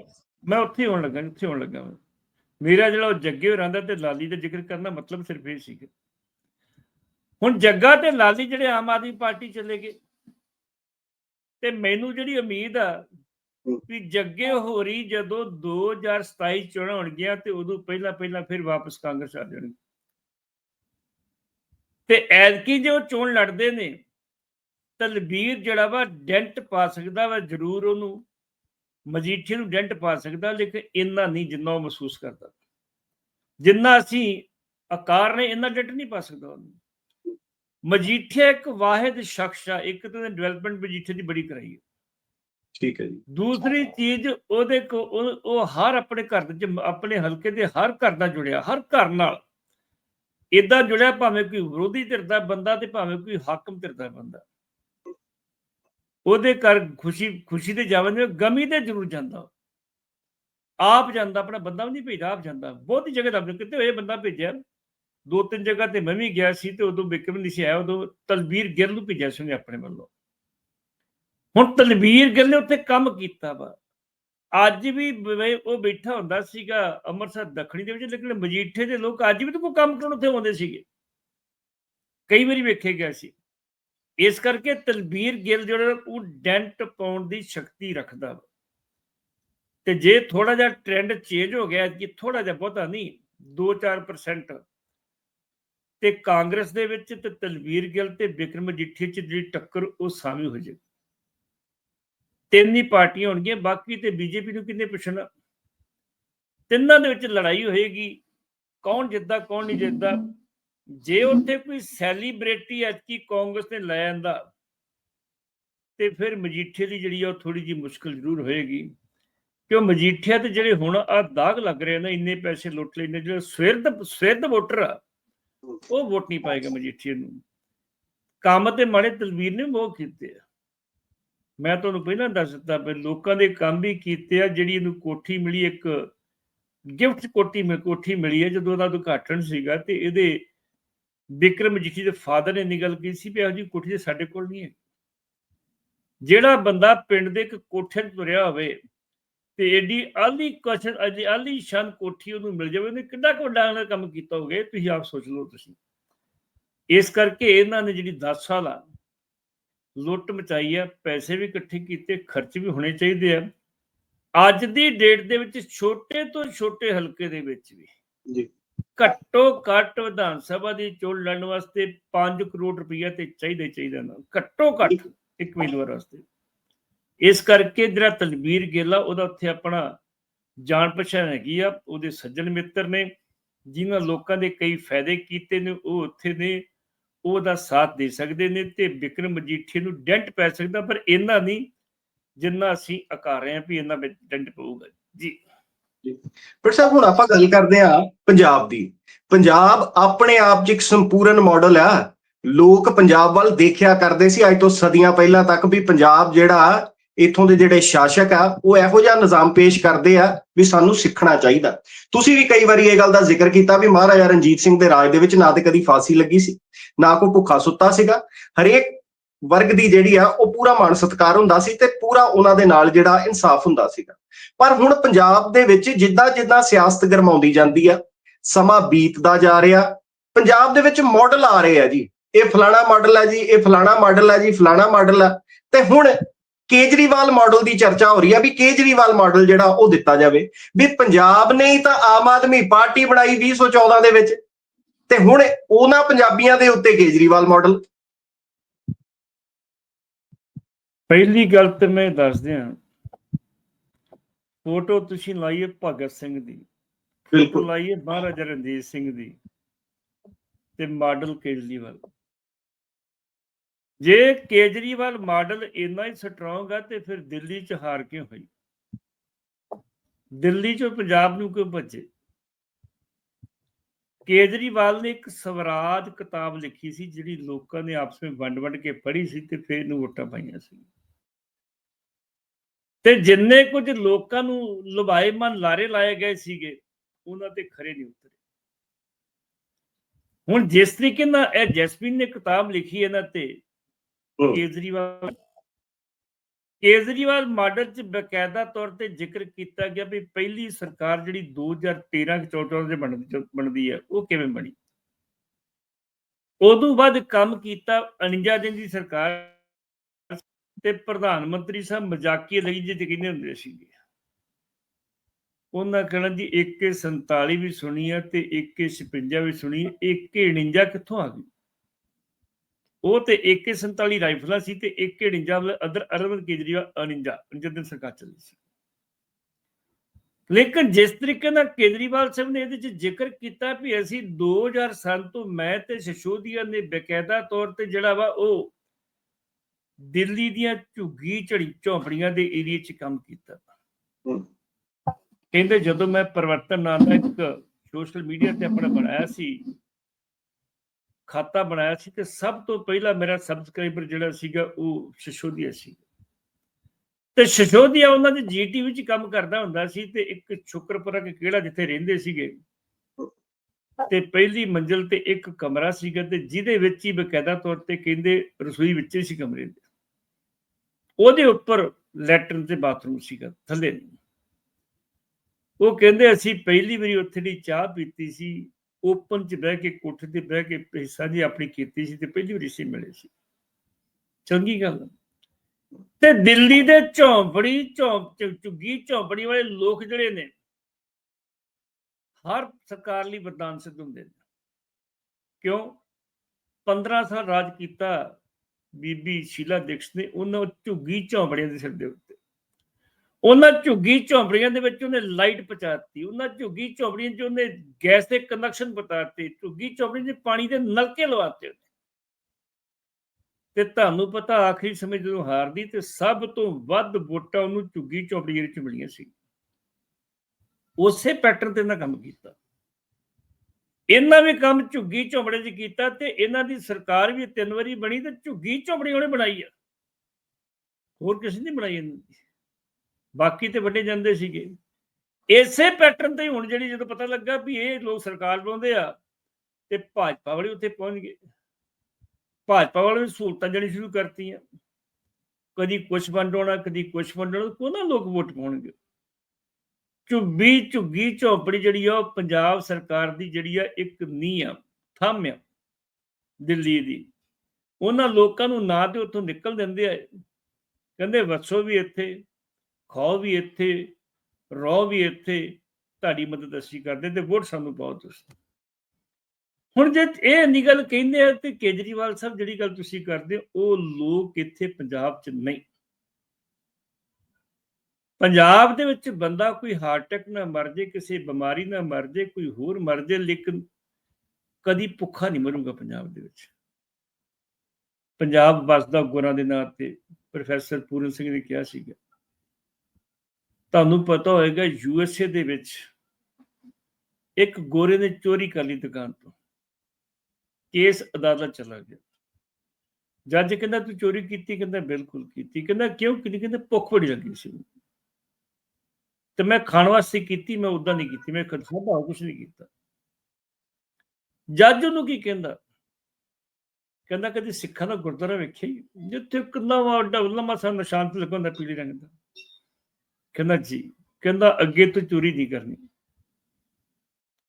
Speaker 2: ਮੈਂ ਉੱਥੇ ਹੋਣ ਲੱਗਾ ਉੱਥੇ ਹੋਣ ਲੱਗਾ। ਮੇਰਾ ਜਿਹੜਾ ਉਹ ਜੱਗੇ ਹੋਰਾਂ ਦਾ ਤੇ ਲਾਲੀ ਦਾ ਜ਼ਿਕਰ ਕਰਨਾ ਮਤਲਬ ਸਿਰਫ ਇਹ ਸੀ ਹੁਣ ਜੱਗਾ ਤੇ ਲਾਲੀ ਜਿਹੜੇ ਆਮ ਆਦਮੀ ਪਾਰਟੀ ਚਲੇ ਗਏ। ਤੇ ਮੈਨੂੰ ਜਿਹੜੀ ਉਮੀਦ ਆ ਵੀ ਜੱਗੇ ਹੋਰੀ ਜਦੋਂ 2027 ਚੋਣਾਂ ਹੋਣਗੀਆਂ ਤੇ ਉਦੋਂ ਪਹਿਲਾਂ ਪਹਿਲਾਂ ਫਿਰ ਵਾਪਸ ਕਾਂਗਰਸ ਆ ਜਾਣਗੇ ਤੇ ਐਤਕੀ ਜੇ ਉਹ ਚੋਣ ਲੜਦੇ ਨੇ ਤਲਬੀਰ ਜਿਹੜਾ ਵਾ ਡੈਂਟ ਪਾ ਸਕਦਾ ਵਾ ਜ਼ਰੂਰ ਉਹਨੂੰ ਮਜੀਠੀਏ ਨੂੰ ਡੈਂਟ ਪਾ ਸਕਦਾ ਲੇਕਿਨ ਇੰਨਾ ਨਹੀਂ ਜਿੰਨਾ ਉਹ ਮਹਿਸੂਸ ਕਰਦਾ। ਜਿੰਨਾ ਅਸੀਂ ਆਕਾਰ ਨੇ ਇੰਨਾ ਡੈਂਟ ਨਹੀਂ ਪਾ ਸਕਦਾ ਉਹਨੂੰ। ਮਜੀਠੀਆ ਇੱਕ ਵਾਹਿਦ ਸ਼ਖਸ ਆ ਇੱਕ ਤਾਂ ਡਿਵੈਲਪਮੈਂਟ ਮਜੀਠੀਏ ਦੀ ਬੜੀ ਕਰਾਈ ਹੈ
Speaker 1: ਠੀਕ ਹੈ ਜੀ।
Speaker 2: ਦੂਸਰੀ ਚੀਜ਼ ਉਹਦੇ ਕੋ ਉਹ ਹਰ ਆਪਣੇ ਘਰ ਦੇ ਆਪਣੇ ਹਲਕੇ ਦੇ ਹਰ ਘਰ ਨਾਲ ਜੁੜਿਆ ਹਰ ਘਰ ਨਾਲ। ਇਦਾਂ ਜੁੜਿਆ ਭਾਵੇਂ ਕੋਈ ਵਿਰੋਧੀ ਧਿਰ ਦਾ ਬੰਦਾ ਤੇ ਭਾਵੇਂ ਕੋਈ ਹਾਕਮ ਧਿਰ ਦਾ ਬੰਦਾ। ਉਹਦੇ ਕਰ ਖੁਸ਼ੀ ਖੁਸ਼ੀ ਤੇ ਜਾਵਨ ਗਮੀ ਤੇ ਜ਼ਰੂਰ ਜਾਂਦਾ। ਆਪ ਜਾਂਦਾ, ਆਪਣਾ ਬੰਦਾ ਵੀ ਨਹੀਂ ਭੇਜਦਾ, ਆਪ ਜਾਂਦਾ। ਬਹੁਤੀ ਜਗ੍ਹਾ ਦਾ ਕਿਤੇ ਹੋਏ ਬੰਦਾ ਭੇਜਿਆ। ਦੋ ਤਿੰਨ ਜਗ੍ਹਾ ਤੇ ਮੈਂ ਵੀ ਗਿਆ ਸੀ ਤੇ ਉਦੋਂ ਬਿਕਰਮ ਨਹੀਂ ਸੀ ਆਇਆ, ਉਦੋਂ ਤਲਬੀਰ ਗਿੱਲ ਨੂੰ ਭੇਜਿਆ ਸੀ ਆਪਣੇ ਵੱਲੋਂ। ਹੁਣ ਤਲਬੀਰ ਗਿੱਲ ਨੇ ਉੱਥੇ ਕੰਮ ਕੀਤਾ ਵਾ। ਅੱਜ ਵੀ ਬ- ਉਹ ਬੈਠਾ ਹੁੰਦਾ ਸੀਗਾ ਅੰਮ੍ਰਿਤਸਰ ਦੱਖਣੀ ਦੇ ਵਿੱਚ, ਲੇਕਿਨ ਮਜੀਠੇ ਦੇ ਲੋਕ ਅੱਜ ਵੀ ਤਾਂ ਕੋਈ ਕੰਮ ਕਰਨ ਉੱਥੇ ਆਉਂਦੇ ਸੀਗੇ। ਕਈ ਵਾਰੀ ਵੇਖੇ ਗਿਆ ਸੀ। ਇਸ ਕਰਕੇ ਤਲਵੀਰ ਗਿੱਲ ਜਿਹੜਾ ਉਹ ਡੈਂਟ ਪਾਉਣ ਦੀ ਸ਼ਕਤੀ ਰੱਖਦਾ ਵਾ। ਤੇ ਜੇ ਥੋੜਾ ਜਿਹਾ ਟ੍ਰੈਂਡ ਚੇਂਜ ਹੋ ਗਿਆ, ਕਿ ਥੋੜਾ ਜਿਹਾ ਬਹੁਤਾ ਨਹੀਂ 2-4% ਤੇ ਕਾਂਗਰਸ ਦੇ ਵਿੱਚ ਤੇ ਤਲਵੀਰ ਗਿੱਲ ਤੇ ਵਿਕਰਮ ਮਜੀਠੀਆ ਚ ਜਿਹੜੀ ਟੱਕਰ, ਉਹ ਸਾਮੀ ਹੋ ਜਾਏ ਤਿੰਨ ਹੀ ਪਾਰਟੀਆਂ ਹੋਣਗੀਆਂ, ਬਾਕੀ ਤੇ ਬੀਜੇਪੀ ਨੂੰ ਕਿੰਨੇ ਪੁੱਛਣਾ? ਤਿੰਨਾਂ ਦੇ ਵਿੱਚ ਲੜਾਈ ਹੋਏਗੀ। ਕੌਣ ਜਿੱਤਦਾ, ਕੌਣ ਨਹੀਂ ਜਿੱਤਦਾ ਜੇ ਉੱਥੇ ਕੋਈ ਸੈਲੀਬ੍ਰਿਟੀ ਐਤਕੀ ਕਾਂਗਰਸ ਨੇ ਲੈ ਆਂਦਾ, ਤੇ ਫਿਰ ਮਜੀਠੇ ਦੀ ਜਿਹੜੀ ਆ ਉਹ ਥੋੜੀ ਜੀ ਮੁਸ਼ਕਲ ਜ਼ਰੂਰ ਹੋਏਗੀ। ਕਿਉਂ ਮਜੀਠਿਆ ਤੇ ਜਿਹੜੇ ਹੁਣ ਆ ਦਾਗ ਲੱਗ ਰਹੇ ਨੇ, ਇੰਨੇ ਪੈਸੇ ਲੁੱਟ ਲੈਂਦੇ ਜਿਹੜੇ ਸਵੇਰਦ ਸਵੇਰਦ ਵੋਟਰ ਆ, ਉਹ ਵੋਟ ਨਹੀਂ ਪਾਏਗਾ ਮਜੀਠੀਆ ਨੂੰ। ਕੰਮ ਤੇ ਮਾੜੇ ਤਲਵੀਰ ਨੇ ਉਹ ਕੀਤੇ ਆ। ਮੈਂ ਤੁਹਾਨੂੰ ਪਹਿਲਾਂ ਦੱਸ ਦਿੱਤਾ ਵੀ ਲੋਕਾਂ ਦੇ ਕੰਮ ਵੀ ਕੀਤੇ ਆ, ਜਿਹੜੀ ਇਹਨੂੰ ਕੋਠੀ ਮਿਲੀ, ਇੱਕ ਗਿਫਟ ਕੋਠੀ ਮਿਲ ਕੋਠੀ ਮਿਲੀ ਹੈ ਜਦੋਂ ਉਹਦਾ ਉਦਘਾਟਨ ਸੀਗਾ ਤੇ ਇਹਦੇ ਵਿਕਰਮ ਜੀਠੀ ਦੇ ਫਾਦਰ ਨੇ ਨਿਗਲ ਕੀਤੀ ਸੀ ਵੀ ਇਹੋ ਜਿਹੀ ਕੋਠੀ ਤੇ ਸਾਡੇ ਕੋਲ ਨਹੀਂ ਹੈ। ਜਿਹੜਾ ਬੰਦਾ ਪਿੰਡ ਦੇ ਇੱਕ ਕੋਠੇ 'ਚ ਤੁਰਿਆ ਹੋਵੇ ਤੇ ਏਡੀ ਆਲੀ ਕੁਐਸਚਨ ਅਜੀ ਆਲੀ ਸ਼ਾਨ ਕੋਠੀ ਉਹਨੂੰ ਮਿਲ ਜਾਵੇ, ਉਹਨੇ ਕਿੱਡਾ ਕੁ ਵੱਡਾ ਕੰਮ ਕੀਤਾ ਹੋਵੇ, ਤੁਸੀਂ ਆਪ ਸੋਚ ਲਓ ਤੁਸੀਂ। ਇਸ ਕਰਕੇ ਇਹਨਾਂ ਨੇ ਜਿਹੜੀ 10 ਸਾਲ ਆ, ਲੁੱਟ ਮਚਾਈ ਆ, ਪੈਸੇ ਵੀ ਇਕੱਠੇ ਕੀਤੇ, ਖਰਚ ਵੀ ਹੋਣੇ ਚਾਹੀਦੇ ਆ। ਅੱਜ ਦੀ ਡੇਟ ਦੇ ਵਿੱਚ ਛੋਟੇ ਤੋਂ ਛੋਟੇ ਹਲਕੇ ਦੇ ਵਿੱਚ ਵੀ
Speaker 1: ਜੀ।
Speaker 2: ਘੱਟੋ ਘੱਟ ਵਿਧਾਨ ਸਭਾ ਦੀ ਚੋਣ ਲੜਨ ਵਾਸਤੇ 5 ਕਰੋੜ ਰੁਪਈਆ ਤੇ ਚਾਹੀਦਾ ਚਾਹੀਦਾ ਨਾ ਘੱਟੋ ਘੱਟ ਇੱਕ ਉਮੀਦਵਾਰ ਵਾਸਤੇ। ਇਸ ਕਰਕੇ ਜਿਹੜਾ ਤਲਬੀਰ ਗੇਲਾ ਉਹਦਾ ਉੱਥੇ ਆਪਣਾ ਜਾਣ ਪਛਾਣ ਹੈਗੀ ਆ ਉਹਦੇ ਸੱਜਣ ਮਿੱਤਰ ਨੇ ਜਿਨ੍ਹਾਂ ਲੋਕਾਂ ਦੇ ਕਈ ਫਾਇਦੇ ਕੀਤੇ ਨੇ ਉਹ ਉੱਥੇ ਨੇ ਉਹਦਾ ਸਾਥ ਦੇ ਸਕਦੇ ਨੇ ਤੇ ਵਿਕਰਮ ਮਜੀਠੀ ਨੂੰ ਡੈਂਟ ਪੈ ਸਕਦਾ ਪਰ ਇਹਨਾਂ ਨਹੀਂ ਜਿੰਨਾ ਅਸੀਂ ਆਕਾਰ ਰਹੇ ਹਾਂ ਵੀ ਇਹਨਾਂ ਵਿੱਚ ਡੈਂਟ ਪਊਗਾ। ਜੀ।
Speaker 1: ਪਰ ਸਾਹਿਬ ਹੁਣ ਆਪਾਂ ਗੱਲ ਕਰਦੇ ਆ ਪੰਜਾਬ ਦੀ। ਪੰਜਾਬ ਆਪਣੇ ਆਪ 'ਚ ਇੱਕ ਸੰਪੂਰਨ ਮਾਡਲ ਆ। ਲੋਕ ਪੰਜਾਬ ਵੱਲ ਦੇਖਿਆ ਕਰਦੇ ਸੀ ਅੱਜ ਤੋਂ ਸਦੀਆਂ ਪਹਿਲਾਂ ਤੱਕ ਵੀ ਪੰਜਾਬ ਜਿਹੜਾ ਇਥੋਂ ਦੇ ਜਿਹੜੇ ਸ਼ਾਸਕ ਆ, ਉਹ ਇਹੋ ਜਿਹਾ ਨਿਜ਼ਾਮ ਪੇਸ਼ ਕਰਦੇ ਆ ਵੀ ਸਾਨੂੰ ਸਿੱਖਣਾ ਚਾਹੀਦਾ। ਤੁਸੀਂ ਵੀ ਕਈ ਵਾਰੀ ਇਹ ਗੱਲ ਦਾ ਜ਼ਿਕਰ ਕੀਤਾ ਵੀ ਮਹਾਰਾਜਾ ਰਣਜੀਤ ਸਿੰਘ ਦੇ ਰਾਜ ਦੇ ਵਿੱਚ ਨਾ ਤੇ ਕਦੀ ਫਾਂਸੀ ਲੱਗੀ ਸੀ, ਨਾ ਕੋਈ ਭੁੱਖਾ ਸੁੱਤਾ ਸੀਗਾ। ਹਰੇਕ ਵਰਗ ਦੀ ਜਿਹੜੀ ਆ, ਉਹ ਪੂਰਾ ਮਾਣ ਸਤਿਕਾਰ ਹੁੰਦਾ ਸੀ ਤੇ ਪੂਰਾ ਉਹਨਾਂ ਦੇ ਨਾਲ ਜਿਹੜਾ ਇਨਸਾਫ ਹੁੰਦਾ ਸੀਗਾ। ਪਰ ਹੁਣ ਪੰਜਾਬ ਦੇ ਵਿੱਚ ਜਿੱਦਾਂ ਜਿੱਦਾਂ ਸਿਆਸਤ ਗਰਮਾਉਂਦੀ ਜਾਂਦੀ ਆ, ਸਮਾਂ ਬੀਤਦਾ ਜਾ ਰਿਹਾ। ਪੰਜਾਬ ਦੇ ਵਿੱਚ ਮਾਡਲ ਆ ਰਹੇ ਆ ਜੀ। ਇਹ ਫਲਾਣਾ ਮਾਡਲ ਹੈ ਜੀ, ਇਹ ਫਲਾਣਾ ਮਾਡਲ ਹੈ ਜੀ, ਫਲਾਣਾ ਮਾਡਲ ਆ। ਤੇ ਹੁਣ ਕੇਜਰੀਵਾਲ ਮਾਡਲ ਦੀ ਚਰਚਾ ਹੋ ਰਹੀ ਆ ਵੀ ਕੇਜਰੀਵਾਲ ਮਾਡਲ ਜਿਹੜਾ ਉਹ ਦਿੱਤਾ ਜਾਵੇ। ਵੀ ਪੰਜਾਬ ਨੇ ਹੀ ਤਾਂ ਆਮ ਆਦਮੀ ਪਾਰਟੀ ਬਣਾਈ 2014 ਦੇ ਵਿੱਚ। ਤੇ ਹੁਣ ਉਹਨਾਂ ਪੰਜਾਬੀਆਂ ਦੇ ਉੱਤੇ ਕੇਜਰੀਵਾਲ ਮਾਡਲ
Speaker 2: ਪਹਿਲੀ ਗੱਲ ਤੇ ਮੈਂ ਦੱਸ ਦਿਆਂ ਫੋਟੋ ਤੁਸੀਂ ਲਾਈਏ ਭਗਤ ਸਿੰਘ ਦੀ।
Speaker 1: ਬਿਲਕੁਲ।
Speaker 2: ਲਾਈਏ ਮਹਾਰਾਜਾ ਰਣਜੀਤ ਸਿੰਘ ਦੀ ਤੇ ਮਾਡਲ ਕੇਜਰੀਵਾਲ। ਜੇ ਕੇਜਰੀਵਾਲ ਮਾਡਲ ਇੰਨਾ ਹੀ ਸਟਰੋਂਗ ਆ ਤੇ ਫਿਰ ਦਿੱਲੀ ਚ ਹਾਰ ਕਿਉਂ ਹੋਈ? ਦਿੱਲੀ ਚੋਂ ਪੰਜਾਬ ਨੂੰ ਕਿਉਂ ਭੱਜੇ? ਕੇਜਰੀਵਾਲ ਨੇ ਇੱਕ ਸਵਰਾਜ ਕਿਤਾਬ ਲਿਖੀ ਸੀ ਜਿਹੜੀ ਲੋਕਾਂ ਨੇ ਆਪਸ ਵਿੱਚ ਵੰਡ-ਵੰਡ ਕੇ ਪੜ੍ਹੀ ਸੀ ਤੇ ਫਿਰ ਇਹਨੂੰ ਵੋਟਾਂ ਪਾਈਆਂ ਸੀ। ਤੇ ਜਿੰਨੇ ਕੁਝ ਲੋਕਾਂ ਨੂੰ ਲੁਭਾਏ ਮਨ ਲਾਰੇ ਲਾਏ ਗਏ ਸੀਗੇ ਉਹਨਾਂ ਤੇ ਖਰੇ ਨਹੀਂ ਉਤਰੇ ਹੁਣ ਜਿਸ ਤਰੀਕੇ ਨਾਲ ਇਹ ਜੈਸਮੀਨ ਨੇ ਕਿਤਾਬ ਲਿਖੀ ਹੈ ਨਾ ਤੇ। ਕੇਜਰੀਵਾਲ ਕੇਜਰੀਵਾਲ ਮਾਡਲ ਚ ਬਕਾਇਦਾ ਤੌਰ ਤੇ ਜ਼ਿਕਰ ਕੀਤਾ ਗਿਆ ਵੀ ਪਹਿਲੀ ਸਰਕਾਰ ਜਿਹੜੀ 2013 14 ਦੇ ਬਣਦੀ ਬਣਦੀ ਹੈ ਉਹ ਕਿਵੇਂ ਬਣੀ ਉਦੋਂ ਬਾਅਦ ਕੰਮ ਕੀਤਾ 49 ਦਿਨ ਦੀ ਸਰਕਾਰ ਤੇ ਪ੍ਰਧਾਨ ਮੰਤਰੀ ਸਾਹਿਬ ਮਜ਼ਾਕੀਏ ਲਈ ਜਿਹੇ ਕਹਿੰਦੇ ਹੁੰਦੇ ਸੀਗੇ ਉਹਨਾਂ ਕਹਿਣਾ ਜੀ 147 ਵੀ ਸੁਣੀ ਆ ਤੇ 156 ਵੀ ਸੁਣੀ 149 ਕਿੱਥੋਂ ਆ ਗਈ? ਉਹ ਤੇ 147 ਰਾਈਫਲਾਂ ਸੀ ਤੇ 149 ਅਦਰ ਅਰਵਿੰਦ ਕੇਜਰੀਵਾਲ 49 49 ਸਰਕਾਰ ਚੱਲੀ ਸੀ। ਲੇਕਿਨ ਜਿਸ ਤਰੀਕੇ ਨਾਲ ਕੇਜਰੀਵਾਲ ਸਾਹਿਬ ਨੇ ਇਹਦੇ ਚ ਜ਼ਿਕਰ ਕੀਤਾ ਵੀ ਅਸੀਂ 2007 ਤੋਂ ਮੈਂ ਤੇ ਸ਼ਸ਼ੋਦੀਆ ਨੇ ਬਕਾਇਦਾ ਤੌਰ ਤੇ ਜਿਹੜਾ ਵਾ ਉਹ ਦਿੱਲੀ ਦੀਆਂ ਝੁੱਗੀ ਝੜੀ ਝੌਂਪੜੀਆਂ ਦੇ ਏਰੀਆ 'ਚ ਕੰਮ ਕੀਤਾ। ਕਹਿੰਦੇ ਜਦੋਂ ਮੈਂ ਪਰਿਵਰਤਨ ਨਾਂ ਦਾ ਇੱਕ ਸੋਸ਼ਲ ਮੀਡੀਆ ਤੇ ਆਪਣਾ ਬਣਾਇਆ ਸੀ ਖਾਤਾ ਬਣਾਇਆ ਸੀ ਤੇ ਸਭ ਤੋਂ ਪਹਿਲਾਂ ਮੇਰਾ ਸਬਸਕ੍ਰਾਈਬਰ ਜਿਹੜਾ ਸੀਗਾ ਉਹ ਸ਼ਸ਼ੋਦੀਆ ਸੀ। ਤੇ ਸ਼ਸ਼ੋਦੀਆ ਉਹਨਾਂ ਦੇ ਜੀਟੀ ਵਿੱਚ ਕੰਮ ਕਰਦਾ ਹੁੰਦਾ ਸੀ ਤੇ ਇੱਕ ਸ਼ੁਕਰਪੁਰਾ ਕੇ ਕਿਹੜਾ ਜਿੱਥੇ ਰਹਿੰਦੇ ਸੀਗੇ ਤੇ ਪਹਿਲੀ ਮੰਜ਼ਲ ਤੇ ਇੱਕ ਕਮਰਾ ਸੀਗਾ ਤੇ ਜਿਹਦੇ ਵਿੱਚ ਹੀ ਬਕਾਇਦਾ ਤੌਰ ਤੇ ਕਹਿੰਦੇ ਰਸੋਈ ਵਿੱਚ ਹੀ ਸੀ ਕਮਰੇ ਦੇ। ਉਹਦੇ ਉੱਪਰ ਲੈਟਰਨ ਤੇ ਬਾਥਰੂਮ ਸੀਗਾ, ਥੱਲੇ ਉਹ ਕਹਿੰਦੇ ਅਸੀਂ ਪਹਿਲੀ ਵਾਰੀ ਉੱਥੇ ਦੀ ਚਾਹ ਪੀਤੀ ਸੀ, ਓਪਨ ਚ ਬਹਿ ਕੇ, ਕੋਠੇ ਤੇ ਬਹਿ ਕੇ ਹਿੱਸਾ ਜੀ ਆਪਣੀ ਕੀਤੀ ਸੀ ਤੇ ਪਹਿਲੀ ਵਾਰੀ ਸੀ ਮਿਲੇ ਸੀ। ਚੰਗੀ ਗੱਲ ਤੇ ਦਿੱਲੀ ਦੇ ਝੌਂਪੜੀ ਝੌਂਪ ਝੁੱਗੀ ਝੌਂਪੜੀ ਵਾਲੇ ਲੋਕ ਜਿਹੜੇ ਨੇ, ਹਰ ਸਰਕਾਰ ਲਈ ਵਰਦਾਨ ਸਿੱਧ ਹੁੰਦੇ ਨੇ। ਕਿਉਂ? 15 ਸਾਲ ਰਾਜ ਕੀਤਾ ਬੀਬੀ ਸ਼ੀਲਾ ਦੀਕਸ਼ਤ ਨੇ ਉਹਨਾਂ ਝੁੱਗੀ ਝੌਂਪੜੀਆਂ ਦੇ ਸਿਰ ਦੇ ਉੱਤੇ। ਉਹਨਾਂ ਝੁੱਗੀ ਝੌਂਪੜੀਆਂ ਦੇ ਵਿੱਚ ਉਹਨੇ ਲਾਈਟ ਪਹੁੰਚਾਤੀ, ਉਹਨਾਂ ਝੁੱਗੀ ਝੌਂਪੜੀਆਂ 'ਚ ਉਹਨੇ ਗੈਸ ਦੇ ਕਨੈਕਸ਼ਨ ਬਤਾਤੇ, ਝੁੱਗੀ ਝੌਂਪੜੀਆਂ 'ਚ ਪਾਣੀ ਦੇ ਨਲਕੇ ਲਵਾਤੇ ਤੇ ਤੁਹਾਨੂੰ ਪਤਾ ਆਖਰੀ ਸਮੇਂ ਜਦੋਂ ਹਾਰਦੀ ਤੇ ਸਭ ਤੋਂ ਵੱਧ ਵੋਟਾਂ ਉਹਨੂੰ ਝੁੱਗੀ ਝੌਂਪੜੀ ਵਿੱਚ ਮਿਲੀਆਂ ਸੀ। ਉਸੇ ਪੈਟਰਨ ਤੇ ਇਹਨਾਂ ਕੰਮ ਕੀਤਾ। ਇਹਨਾਂ ਵੀ ਕੰਮ ਝੁੱਗੀ ਝੌਂਪੜੇ 'ਚ ਕੀਤਾ ਤੇ ਇਹਨਾਂ ਦੀ ਸਰਕਾਰ ਵੀ ਤਿੰਨ ਵਾਰੀ ਬਣੀ ਤੇ ਝੁੱਗੀ ਝੌਂਪੜੀ ਉਹਨੇ ਬਣਾਈ ਆ। ਹੋਰ ਕਿਸੇ ਨੇ ਬਣਾਈ ਬਾਕੀ ਤੇ ਵੱਡੇ ਜਾਂਦੇ ਸੀਗੇ। ਇਸੇ ਪੈਟਰਨ ਤੇ ਹੁਣ ਜਿਹੜੀ ਜਦੋਂ ਪਤਾ ਲੱਗਾ ਵੀ ਇਹ ਲੋਕ ਸਰਕਾਰ ਬਣਾਉਂਦੇ ਆ ਤੇ ਭਾਜਪਾ ਵਾਲੇ ਉੱਥੇ ਪਹੁੰਚ ਗਏ। ਭਾਜਪਾ ਵਾਲੇ ਵੀ ਸਹੂਲਤਾਂ ਜਿਹੜੀ ਸ਼ੁਰੂ ਕਰਤੀਆਂ। ਕਦੀ ਕੁਛ ਵੰਡੋਣਾ ਕਦੀ ਕੁਛ ਵੰਡੋਣਾ ਕੋਨਾ ਲੋਕ ਵੋਟ ਪਾਉਣਗੇ। ਝੁੱਬੀ ਝੁੱਗੀ ਝੋਪੜੀ ਜਿਹੜੀ ਆ ਉਹ ਪੰਜਾਬ ਸਰਕਾਰ ਦੀ ਜਿਹੜੀ ਆ ਇੱਕ ਨੀਂਹ ਆ ਥੰਮ ਆ ਦਿੱਲੀ ਦੀ। ਉਹਨਾਂ ਲੋਕਾਂ ਨੂੰ ਨਾ ਤੇ ਉੱਥੋਂ ਨਿਕਲ ਦਿੰਦੇ ਆ। ਕਹਿੰਦੇ ਵਸੋ ਵੀ ਇੱਥੇ ਖਾਓ ਵੀ ਇੱਥੇ ਰਹੋ ਵੀ ਇੱਥੇ ਤੁਹਾਡੀ ਮਦਦ ਅਸੀਂ ਕਰਦੇ। ਤੇ ਵੋਟ ਸਾਨੂੰ ਪਾਓ ਤੁਸੀਂ ਹੁਣ ਜੇ ਇਹ ਇੰਨੀ ਗੱਲ ਕਹਿੰਦੇ ਆ ਤੇ ਕੇਜਰੀਵਾਲ ਸਾਹਿਬ ਜਿਹੜੀ ਗੱਲ ਤੁਸੀਂ ਕਰਦੇ ਹੋ, ਉਹ ਲੋਕ ਇੱਥੇ ਪੰਜਾਬ 'ਚ ਨਹੀਂ। ਪੰਜਾਬ ਦੇ ਵਿੱਚ ਬੰਦਾ ਕੋਈ ਹਾਰਟ ਅਟੈਕ ਨਾਲ ਮਰ ਜੇ ਕਿਸੇ ਬਿਮਾਰੀ ਨਾ ਮਰ ਜੇ ਕੋਈ ਹੋਰ ਮਰ ਜੇ ਲੇਕਿਨ ਕਦੀ ਭੁੱਖਾ ਨਹੀਂ ਮਰੂਗਾ ਪੰਜਾਬ ਦੇ ਵਿੱਚ। ਪੰਜਾਬ ਵਸਦਾ ਗੁਰਾਂ ਦੇ ਨਾਂ ਤੇ, ਪ੍ਰੋਫੈਸਰ ਪੂਰਨ ਸਿੰਘ ਨੇ ਕਿਹਾ ਸੀਗਾ। ਤੁਹਾਨੂੰ ਪਤਾ ਹੋਏਗਾ, ਯੂ ਐਸ ਏ ਦੇ ਵਿੱਚ ਇੱਕ ਗੋਰੇ ਨੇ ਚੋਰੀ ਕਰ ਲਈ ਦੁਕਾਨ ਤੋਂ। ਕੇਸ ਅਦਾਲਤ ਚਲਾ ਗਿਆ। ਜੱਜ ਕਹਿੰਦਾ, ਤੂੰ ਚੋਰੀ ਕੀਤੀ? ਕਹਿੰਦਾ, ਬਿਲਕੁਲ ਕੀਤੀ। ਕਹਿੰਦਾ, ਕਿਉਂ? ਕੀਤੀ ਕਹਿੰਦਾ ਭੁੱਖ ਬੜੀ ਲੱਗੀ ਸੀ ਤੇ ਮੈਂ ਖਾਣ ਵਾਸਤੇ ਕੀਤੀ, ਮੈਂ ਉਦਾਂ ਨਹੀਂ ਕੀਤੀ, ਮੈਂ ਖਾਧਾ ਕੁਝ ਨਹੀਂ ਕੀਤਾ। ਜੱਜ ਉਹਨੂੰ ਕੀ ਕਹਿੰਦਾ? ਕਹਿੰਦਾ ਕਦੀ ਸਿੱਖਾਂ ਦਾ ਗੁਰਦੁਆਰਾ ਵੇਖਿਆ ਹੀ? ਜਿੱਥੇ ਕਿੰਨਾ ਵੱਡਾ, ਲੰਮਾ ਸਾ ਨਿਸ਼ਾਨ ਤੇ ਲਗਾਉਂਦਾ ਪੀਲੇ ਰੰਗ ਦਾ। ਕਹਿੰਦਾ ਜੀ, ਕਹਿੰਦਾ ਅੱਗੇ ਤੋਂ ਚੋਰੀ ਨਹੀਂ ਕਰਨੀ।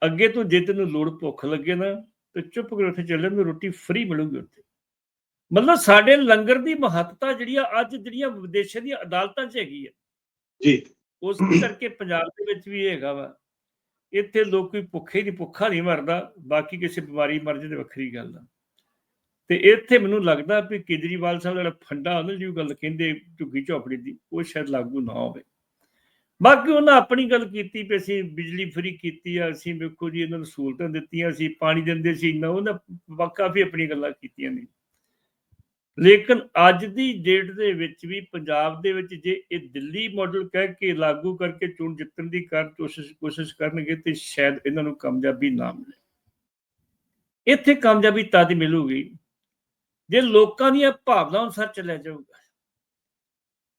Speaker 2: ਅੱਗੇ ਤੋਂ ਜੇ ਤੈਨੂੰ ਲੋੜ ਭੁੱਖ ਲੱਗੇ ਨਾ, ਤੇ ਚੁੱਪ ਕਰ ਉੱਥੇ ਚੱਲੇ ਨੂੰ ਰੋਟੀ ਫ੍ਰੀ ਮਿਲੂਗੀ ਉੱਥੇ। ਮਤਲਬ ਸਾਡੇ ਲੰਗਰ ਦੀ ਮਹੱਤਤਾ ਜਿਹੜੀ ਆ, ਅੱਜ ਜਿਹੜੀਆਂ ਵਿਦੇਸ਼ਾਂ ਦੀਆਂ ਅਦਾਲਤਾਂ 'ਚ ਹੈਗੀ ਆ।
Speaker 1: ਜੀ।
Speaker 2: ਉਸ ਕਰਕੇ ਪੰਜਾਬ ਦੇ ਵਿੱਚ ਵੀ ਇਹ ਹੈਗਾ ਵਾ ਇੱਥੇ ਲੋਕ ਕੋਈ ਭੁੱਖੇ ਨਹੀਂ ਭੁੱਖਾ ਨਹੀਂ ਮਰਦਾ ਬਾਕੀ ਕਿਸੇ ਬਿਮਾਰੀ ਮਰ ਜੇ ਤੇ ਵੱਖਰੀ ਗੱਲ ਆ। ਤੇ ਇੱਥੇ ਮੈਨੂੰ ਲੱਗਦਾ ਵੀ ਕੇਜਰੀਵਾਲ ਸਾਹਿਬ ਦਾ ਜਿਹੜਾ ਫੰਡਾ ਉਹਨਾਂ ਦੀ ਗੱਲ ਕਹਿੰਦੇ ਝੁੱਗੀ ਝੋਪੜੀ ਦੀ ਉਹ ਸ਼ਾਇਦ ਲਾਗੂ ਨਾ ਹੋਵੇ। ਬਾਕੀ ਉਹਨਾਂ ਆਪਣੀ ਗੱਲ ਕੀਤੀ ਵੀ ਅਸੀਂ ਬਿਜਲੀ ਫਰੀ ਕੀਤੀ ਆ ਅਸੀਂ ਵੇਖੋ ਜੀ ਇਹਨਾਂ ਨੂੰ ਸਹੂਲਤਾਂ ਦਿੱਤੀਆਂ ਸੀ ਪਾਣੀ ਦਿੰਦੇ ਸੀ ਨਾ ਉਹਨਾਂ ਕਾਫੀ ਆਪਣੀ ਗੱਲਾਂ ਕੀਤੀਆਂ ਨੇ। ਲੇਕਿਨ ਅੱਜ ਦੀ ਡੇਟ ਦੇ ਵਿੱਚ ਵੀ ਪੰਜਾਬ ਦੇ ਵਿੱਚ ਜੇ ਇਹ ਦਿੱਲੀ ਮਾਡਲ ਕਹਿ ਕੇ ਲਾਗੂ ਕਰਕੇ ਚੋਣ ਜਿੱਤਣ ਦੀ ਕਰ ਕੋਸ਼ਿਸ਼ ਕੋਸ਼ਿਸ਼ ਕਰਨਗੇ ਤੇ ਸ਼ਾਇਦ ਇਹਨਾਂ ਨੂੰ ਕਾਮਯਾਬੀ ਨਾ ਮਿਲੇ। ਇੱਥੇ ਕਾਮਯਾਬੀ ਤਦ ਮਿਲੂਗੀ। ਜੇ ਲੋਕਾਂ ਦੀਆਂ ਭਾਵਨਾਵਾਂ ਅਨੁਸਾਰ ਚੱਲਿਆ ਜਾਊਗਾ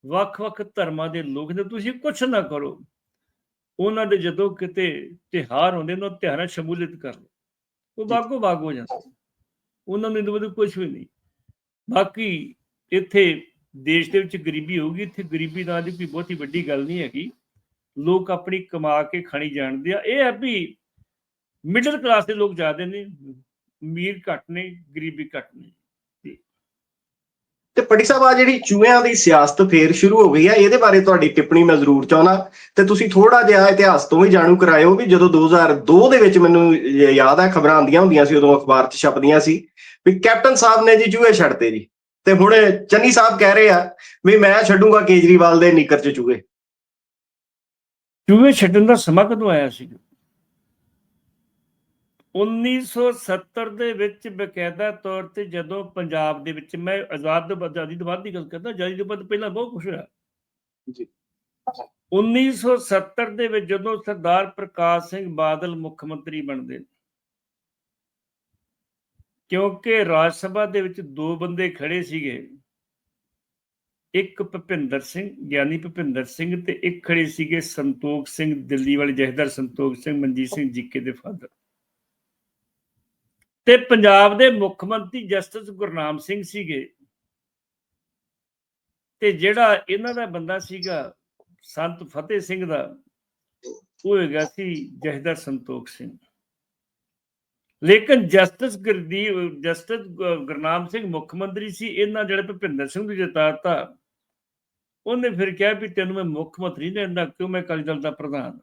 Speaker 2: ਵੱਖ-ਵੱਖ ਧਰਮਾਂ ਦੇ ਲੋਕ ਨੇ ਤੁਸੀਂ ਕੁਝ ਨਾ ਕਰੋ। ਉਹਨਾਂ ਦੇ ਜਦੋਂ ਕਿਤੇ ਤਿਹਾਰ ਹੁੰਦੇ ਨੇ ਉਹ ਤਿਉਹਾਰਾਂ 'ਚ ਸ਼ਮੂਲੀਅਤ ਕਰ ਲਓ। ਉਹ ਬਾਗੋ ਬਾਗ ਹੋ ਜਾਂਦਾ ਉਹਨਾਂ ਨੂੰ ਇਹਦੇ ਬਾਰੇ ਕੁਝ ਵੀ ਨਹੀਂ। ਬਾਕੀ ਇੱਥੇ ਦੇਸ਼ ਦੇ ਵਿੱਚ ਗਰੀਬੀ ਹੋਊਗੀ, ਇੱਥੇ ਗਰੀਬੀ ਨਾਲ ਦੀ ਕੋਈ ਬਹੁਤੀ ਵੱਡੀ ਗੱਲ ਨਹੀਂ ਹੈਗੀ। ਲੋਕ ਆਪਣੀ ਕਮਾ ਕੇ ਖਾਣੀ ਜਾਣਦੇ ਆ। ਇਹ ਹੈ ਵੀ ਮਿਡਲ ਕਲਾਸ ਦੇ ਲੋਕ ਜ਼ਿਆਦਾ ਨੇ, ਅਮੀਰ ਘੱਟ ਨੇ, ਗਰੀਬੀ ਘੱਟ ਨੇ।
Speaker 1: ਤੇ ਪਟੀ ਸਾਹਿਬ ਆ ਜਿਹੜੀ ਚੂਹਿਆਂ ਦੀ ਸਿਆਸਤ ਫੇਰ ਸ਼ੁਰੂ ਹੋ ਗਈ ਹੈ, ਇਹਦੇ ਬਾਰੇ ਤੁਹਾਡੀ ਟਿੱਪਣੀ ਮੈਂ ਜ਼ਰੂਰ ਚਾਹਣਾ ਤੇ ਤੁਸੀਂ ਥੋੜਾ ਜਿਹਾ ਇਤਿਹਾਸ ਤੋਂ ਵੀ ਜਾਣੂ ਕਰਾਇਓ ਵੀ ਜਦੋਂ 2002 ਦੇ ਵਿੱਚ ਮੈਨੂੰ ਯਾਦ ਹੈ, ਖਬਰਾਂ ਆਉਂਦੀਆਂ ਹੁੰਦੀਆਂ ਸੀ, ਉਦੋਂ ਅਖਬਾਰ 'ਚ ਛਪਦੀਆਂ ਸੀ। ਵੀ ਕੈਪਟਨ ਸਾਹਿਬ ਨੇ ਜੀ ਚੂਹੇ ਛੱਡਤੇ ਜੀ। ਤੇ ਹੁਣ ਚੰਨੀ ਸਾਹਿਬ ਕਹਿ ਰਹੇ ਆ ਵੀ ਮੈਂ ਛੱਡੂਗਾ ਕੇਜਰੀਵਾਲ ਦੇ ਨਿੱਕਰ 'ਚ ਚੂਹੇ।
Speaker 2: ਚੂਹੇ ਛੱਡਣ ਦਾ ਸਮਾਂ ਕਦੋਂ ਆਇਆ ਸੀ? 1970 ਦੇ ਵਿੱਚ ਬਕਾਇਦਾ ਤੌਰ ਤੇ ਜਦੋਂ ਪੰਜਾਬ ਦੇ ਵਿੱਚ ਮੈਂ ਆਜ਼ਾਦ ਆਜ਼ਾਦੀ ਤੋਂ ਬਾਅਦ ਦੀ ਗੱਲ ਕਰਦਾ ਆਜ਼ਾਦੀ ਤੋਂ ਬਾਅਦ ਪਹਿਲਾਂ ਬਹੁਤ ਕੁਝ ਹੋਇਆ।
Speaker 1: ਜੀ।
Speaker 2: 1970 ਦੇ ਵਿੱਚ ਜਦੋਂ ਸਰਦਾਰ ਪ੍ਰਕਾਸ਼ ਸਿੰਘ ਬਾਦਲ ਮੁੱਖ ਮੰਤਰੀ ਬਣਦੇ ਨੇ, ਕਿਉਂਕਿ ਰਾਜ ਸਭਾ ਦੇ ਵਿੱਚ ਦੋ ਬੰਦੇ ਖੜੇ ਸੀਗੇ। ਇੱਕ ਭੁਪਿੰਦਰ ਸਿੰਘ, ਗਿਆਨੀ ਭੁਪਿੰਦਰ ਸਿੰਘ ਤੇ ਇੱਕ ਖੜੇ ਸੀਗੇ ਸੰਤੋਖ ਸਿੰਘ, ਦਿੱਲੀ ਵਾਲੇ ਜਹਦਰ ਸੰਤੋਖ ਸਿੰਘ, ਮਨਜੀਤ ਸਿੰਘ ਜੀਕੇ ਦੇ ਫਾਦਰ। ਤੇ ਪੰਜਾਬ ਦੇ ਮੁੱਖ ਮੰਤਰੀ ਜਸਟਿਸ ਗੁਰਨਾਮ ਸਿੰਘ ਸੀਗੇ। ਤੇ ਜਿਹੜਾ ਇਹਨਾਂ ਦਾ ਬੰਦਾ ਸੀਗਾ ਸੰਤ ਫਤਿਹ ਸਿੰਘ ਦਾ, ਉਹ ਹੈਗਾ ਸੀ ਜਹਦਰ ਸੰਤੋਖ ਸਿੰਘ। ਲੇਕਿਨ ਜਸਟਿਸ ਗੁਰਦੀਪ, ਜਸਟਿਸ ਗੁਰਨਾਮ ਸਿੰਘ ਮੁੱਖ ਮੰਤਰੀ ਸੀ, ਇਹਨਾਂ ਜਿਹੜੇ ਭੁਪਿੰਦਰ ਸਿੰਘ ਨੂੰ ਜਿਤਾਤਾ ਉਹਨੇ ਫਿਰ ਕਿਹਾ ਵੀ ਤੈਨੂੰ ਮੈਂ ਮੁੱਖ ਮੰਤਰੀ ਨੇ ਦਿੰਦਾ, ਕਿਉਂ ਮੈਂ ਅਕਾਲੀ ਦਲ ਦਾ ਪ੍ਰਧਾਨ?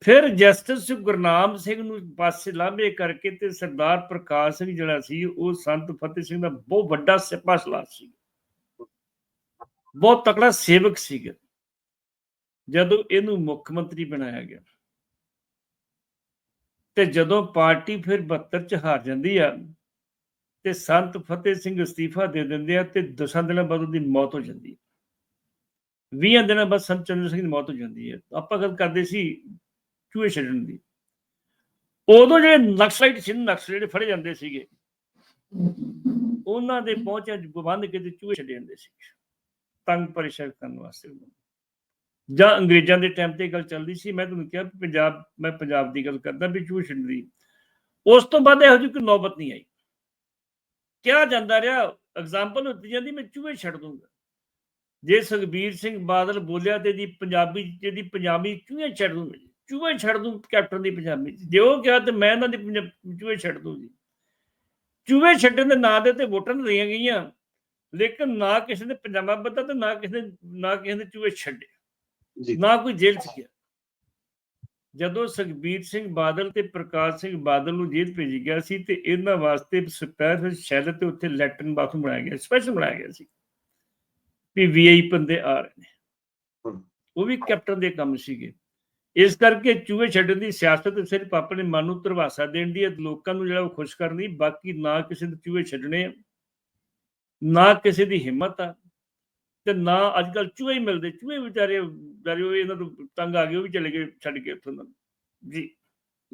Speaker 2: ਫਿਰ ਜਸਟਿਸ ਗੁਰਨਾਮ ਸਿੰਘ ਨੂੰ ਪਾਸੇ ਲਾਂਭੇ ਕਰਕੇ ਤੇ ਸਰਦਾਰ ਪ੍ਰਕਾਸ਼ ਸਿੰਘ ਜਿਹੜਾ ਸੀ, ਉਹ ਸੰਤ ਫਤਿਹ ਸਿੰਘ ਦਾ ਬਹੁਤ ਵੱਡਾ ਸਿਪਾਹ ਸਲਾਰ ਸੀ। ਬਹੁਤ ਤਕੜਾ ਸੇਵਕ ਸੀਗਾ। ਜਦੋਂ ਇਹਨੂੰ ਮੁੱਖ ਮੰਤਰੀ ਬਣਾਇਆ ਗਿਆ। ਤੇ ਜਦੋਂ ਪਾਰਟੀ ਫਿਰ 72 ਚ ਹਾਰ ਜਾਂਦੀ ਆ, ਤੇ ਸੰਤ ਫਤਿਹ ਸਿੰਘ ਅਸਤੀਫਾ ਦੇ ਦਿੰਦੇ ਆ ਤੇ ਦਸਾਂ ਦਿਨਾਂ ਬਾਅਦ ਉਹਦੀ ਮੌਤ ਹੋ ਜਾਂਦੀ ਹੈ 20 ਦਿਨਾਂ ਬਾਅਦ ਸੰਤ ਚੰਦਰ ਸਿੰਘ ਦੀ ਮੌਤ ਹੋ ਜਾਂਦੀ ਹੈ ਆਪਾਂ ਗੱਲ ਕਰਦੇ ਸੀ ਚੂਹੇ ਛੱਡਣ ਦੀ। ਉਦੋਂ ਜਿਹੜੇ ਨਕਸਲਾਈਟ ਸੀ ਨਕਸਲ ਜਿਹੜੇ ਫੜੇ ਜਾਂਦੇ ਸੀਗੇ, ਉਹਨਾਂ ਦੇ ਪਹੁੰਚਾਂ ਬੰਦ ਕੇ ਤੇ ਚੂਹੇ ਛੱਡੇ ਜਾਂਦੇ ਸੀ। ਤੰਗ ਪਰੇਸ਼ਾਨ ਕਰਨ ਵਾਸਤੇ ਉਹਨਾਂ ਨੂੰ। ਜਾਂ ਅੰਗਰੇਜ਼ਾਂ ਦੇ ਟਾਈਮ ਤੇ ਗੱਲ ਚੱਲਦੀ ਸੀ, ਮੈਂ ਤੁਹਾਨੂੰ ਕਿਹਾ ਵੀ ਪੰਜਾਬ, ਮੈਂ ਪੰਜਾਬ ਦੀ ਗੱਲ ਕਰਦਾ ਵੀ ਚੂਹੇ ਛੱਡਣ ਦੀ। ਉਸ ਤੋਂ ਬਾਅਦ ਇਹੋ ਜਿਹੀ ਕੋਈ ਨੌਬਤ ਨਹੀਂ ਆਈ। ਕਿਹਾ ਜਾਂਦਾ ਰਿਹਾ ਐਗਜ਼ਾਮਪਲ ਹੁੰਦੀ ਜਾਂਦੀ, ਮੈਂ ਚੂਹੇ ਛੱਡ ਦੂੰਗਾ ਜੇ ਸੁਖਬੀਰ ਸਿੰਘ ਬਾਦਲ ਬੋਲਿਆ ਤੇ ਦੀ ਪੰਜਾਬੀ ਜਿਹਦੀ ਪੰਜਾਬੀ ਚੂਹੇ ਛੱਡ ਦੂੰ ਚੂਹੇ ਛੱਡ ਦੂੰ ਕੈਪਟਨ ਦੀ ਪੰਜਾਬੀ ਜੇ ਉਹ ਕਿਹਾ ਤੇ ਮੈਂ ਇਹਨਾਂ ਦੀ ਪੰਜਾ- ਚੂਹੇ ਛੱਡ ਦੂੰ ਜੀ। ਚੂਹੇ ਛੱਡਣ ਦੇ ਨਾਂ ਦੇ ਤੇ ਵੋਟਾਂ ਲਈਆਂ ਗਈਆਂ, ਲੇਕਿਨ ਨਾ ਕਿਸੇ ਨੇ ਪੰਜਾਬਾ ਬੱਤਾ ਤੇ ਨਾ ਕਿਸੇ ਨੇ ਨਾ ਕਿਸੇ ਨੇ ਚੂਹੇ ਛੱਡੇ। ਨਾ ਕੋਈ ਜੇਲ੍ਹ ਚ ਗਿਆ। ਜਦੋਂ ਸੁਖਬੀਰ ਸਿੰਘ ਬਾਦਲ ਤੇ ਪ੍ਰਕਾਸ਼ ਸਿੰਘ ਬਾਦਲ ਨੂੰ ਜੇਲ੍ਹ ਭੇਜੀ ਗਿਆ ਸੀ ਤੇ ਇਹਨਾਂ ਵਾਸਤੇ ਸਪੈਸ਼ਲ ਸ਼ੈਲ ਤੇ ਉੱਥੇ ਲੈਟਰਨ ਬਾਥਰੂਮ ਬਣਾਇਆ ਗਿਆ ਸਪੈਸ਼ਲ ਬਣਾਇਆ ਗਿਆ ਸੀ। ਵੀ ਵੀਆਈ ਬੰਦੇ ਆ ਰਹੇ ਨੇ। ਉਹ ਵੀ ਕੈਪਟਨ ਦੇ ਕੰਮ ਸੀਗੇ। ਇਸ ਕਰਕੇ ਚੂਹੇ ਛੱਡਣ ਦੀ ਸਿਆਸਤ ਸਿਰਫ ਆਪਣੇ ਮਨ ਨੂੰ ਧਰਵਾਸਾ ਦੇਣ ਦੀ ਹੈ ਲੋਕਾਂ ਨੂੰ ਜਿਹੜਾ ਉਹ ਖੁਸ਼ ਕਰਨ ਦੀ ਬਾਕੀ ਨਾ ਕਿਸੇ ਦੇ ਚੂਹੇ ਛੱਡਣੇ ਨਾ ਕਿਸੇ ਦੀ ਹਿੰਮਤ ਆ। ਤੇ ਨਾ ਅੱਜ ਕੱਲ ਚੂਹੇ ਹੀ ਮਿਲਦੇ ਚੂਹੇ ਵਿਚਾਰੇ ਵਿਚਾਰੇ ਉਹ ਇਹਨਾਂ ਤੋਂ ਤੰਗ ਆ ਗਏ ਉਹ ਵੀ ਚਲੇ ਗਏ ਛੱਡ ਕੇ ਉੱਥੋਂ ਦਾ ਜੀ।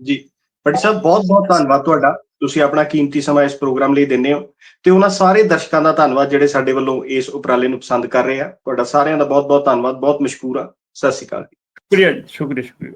Speaker 1: ਜੀ। ਪਟਿਲ ਸਾਹਿਬ ਬਹੁਤ ਬਹੁਤ ਧੰਨਵਾਦ ਤੁਹਾਡਾ। ਤੁਸੀਂ ਆਪਣਾ ਕੀਮਤੀ ਸਮਾਂ ਇਸ ਪ੍ਰੋਗਰਾਮ ਲਈ ਦਿੰਦੇ ਹੋ। ਤੇ ਉਹਨਾਂ ਸਾਰੇ ਦਰਸ਼ਕਾਂ ਦਾ ਧੰਨਵਾਦ ਜਿਹੜੇ ਸਾਡੇ ਵੱਲੋਂ ਇਸ ਉਪਰਾਲੇ ਨੂੰ ਪਸੰਦ ਕਰ ਰਹੇ ਆ। ਤੁਹਾਡਾ ਸਾਰਿਆਂ ਦਾ ਬਹੁਤ ਬਹੁਤ ਧੰਨਵਾਦ ਬਹੁਤ ਮਸ਼ਕੂਰ ਆ। ਸਤਿ ਸ਼੍ਰੀ ਅਕਾਲ
Speaker 2: ਸ਼ੁਕਰੀਆ ਜੀ ਸ਼ੁਕਰੀਆ ਸ਼ੁਕਰੀਆ।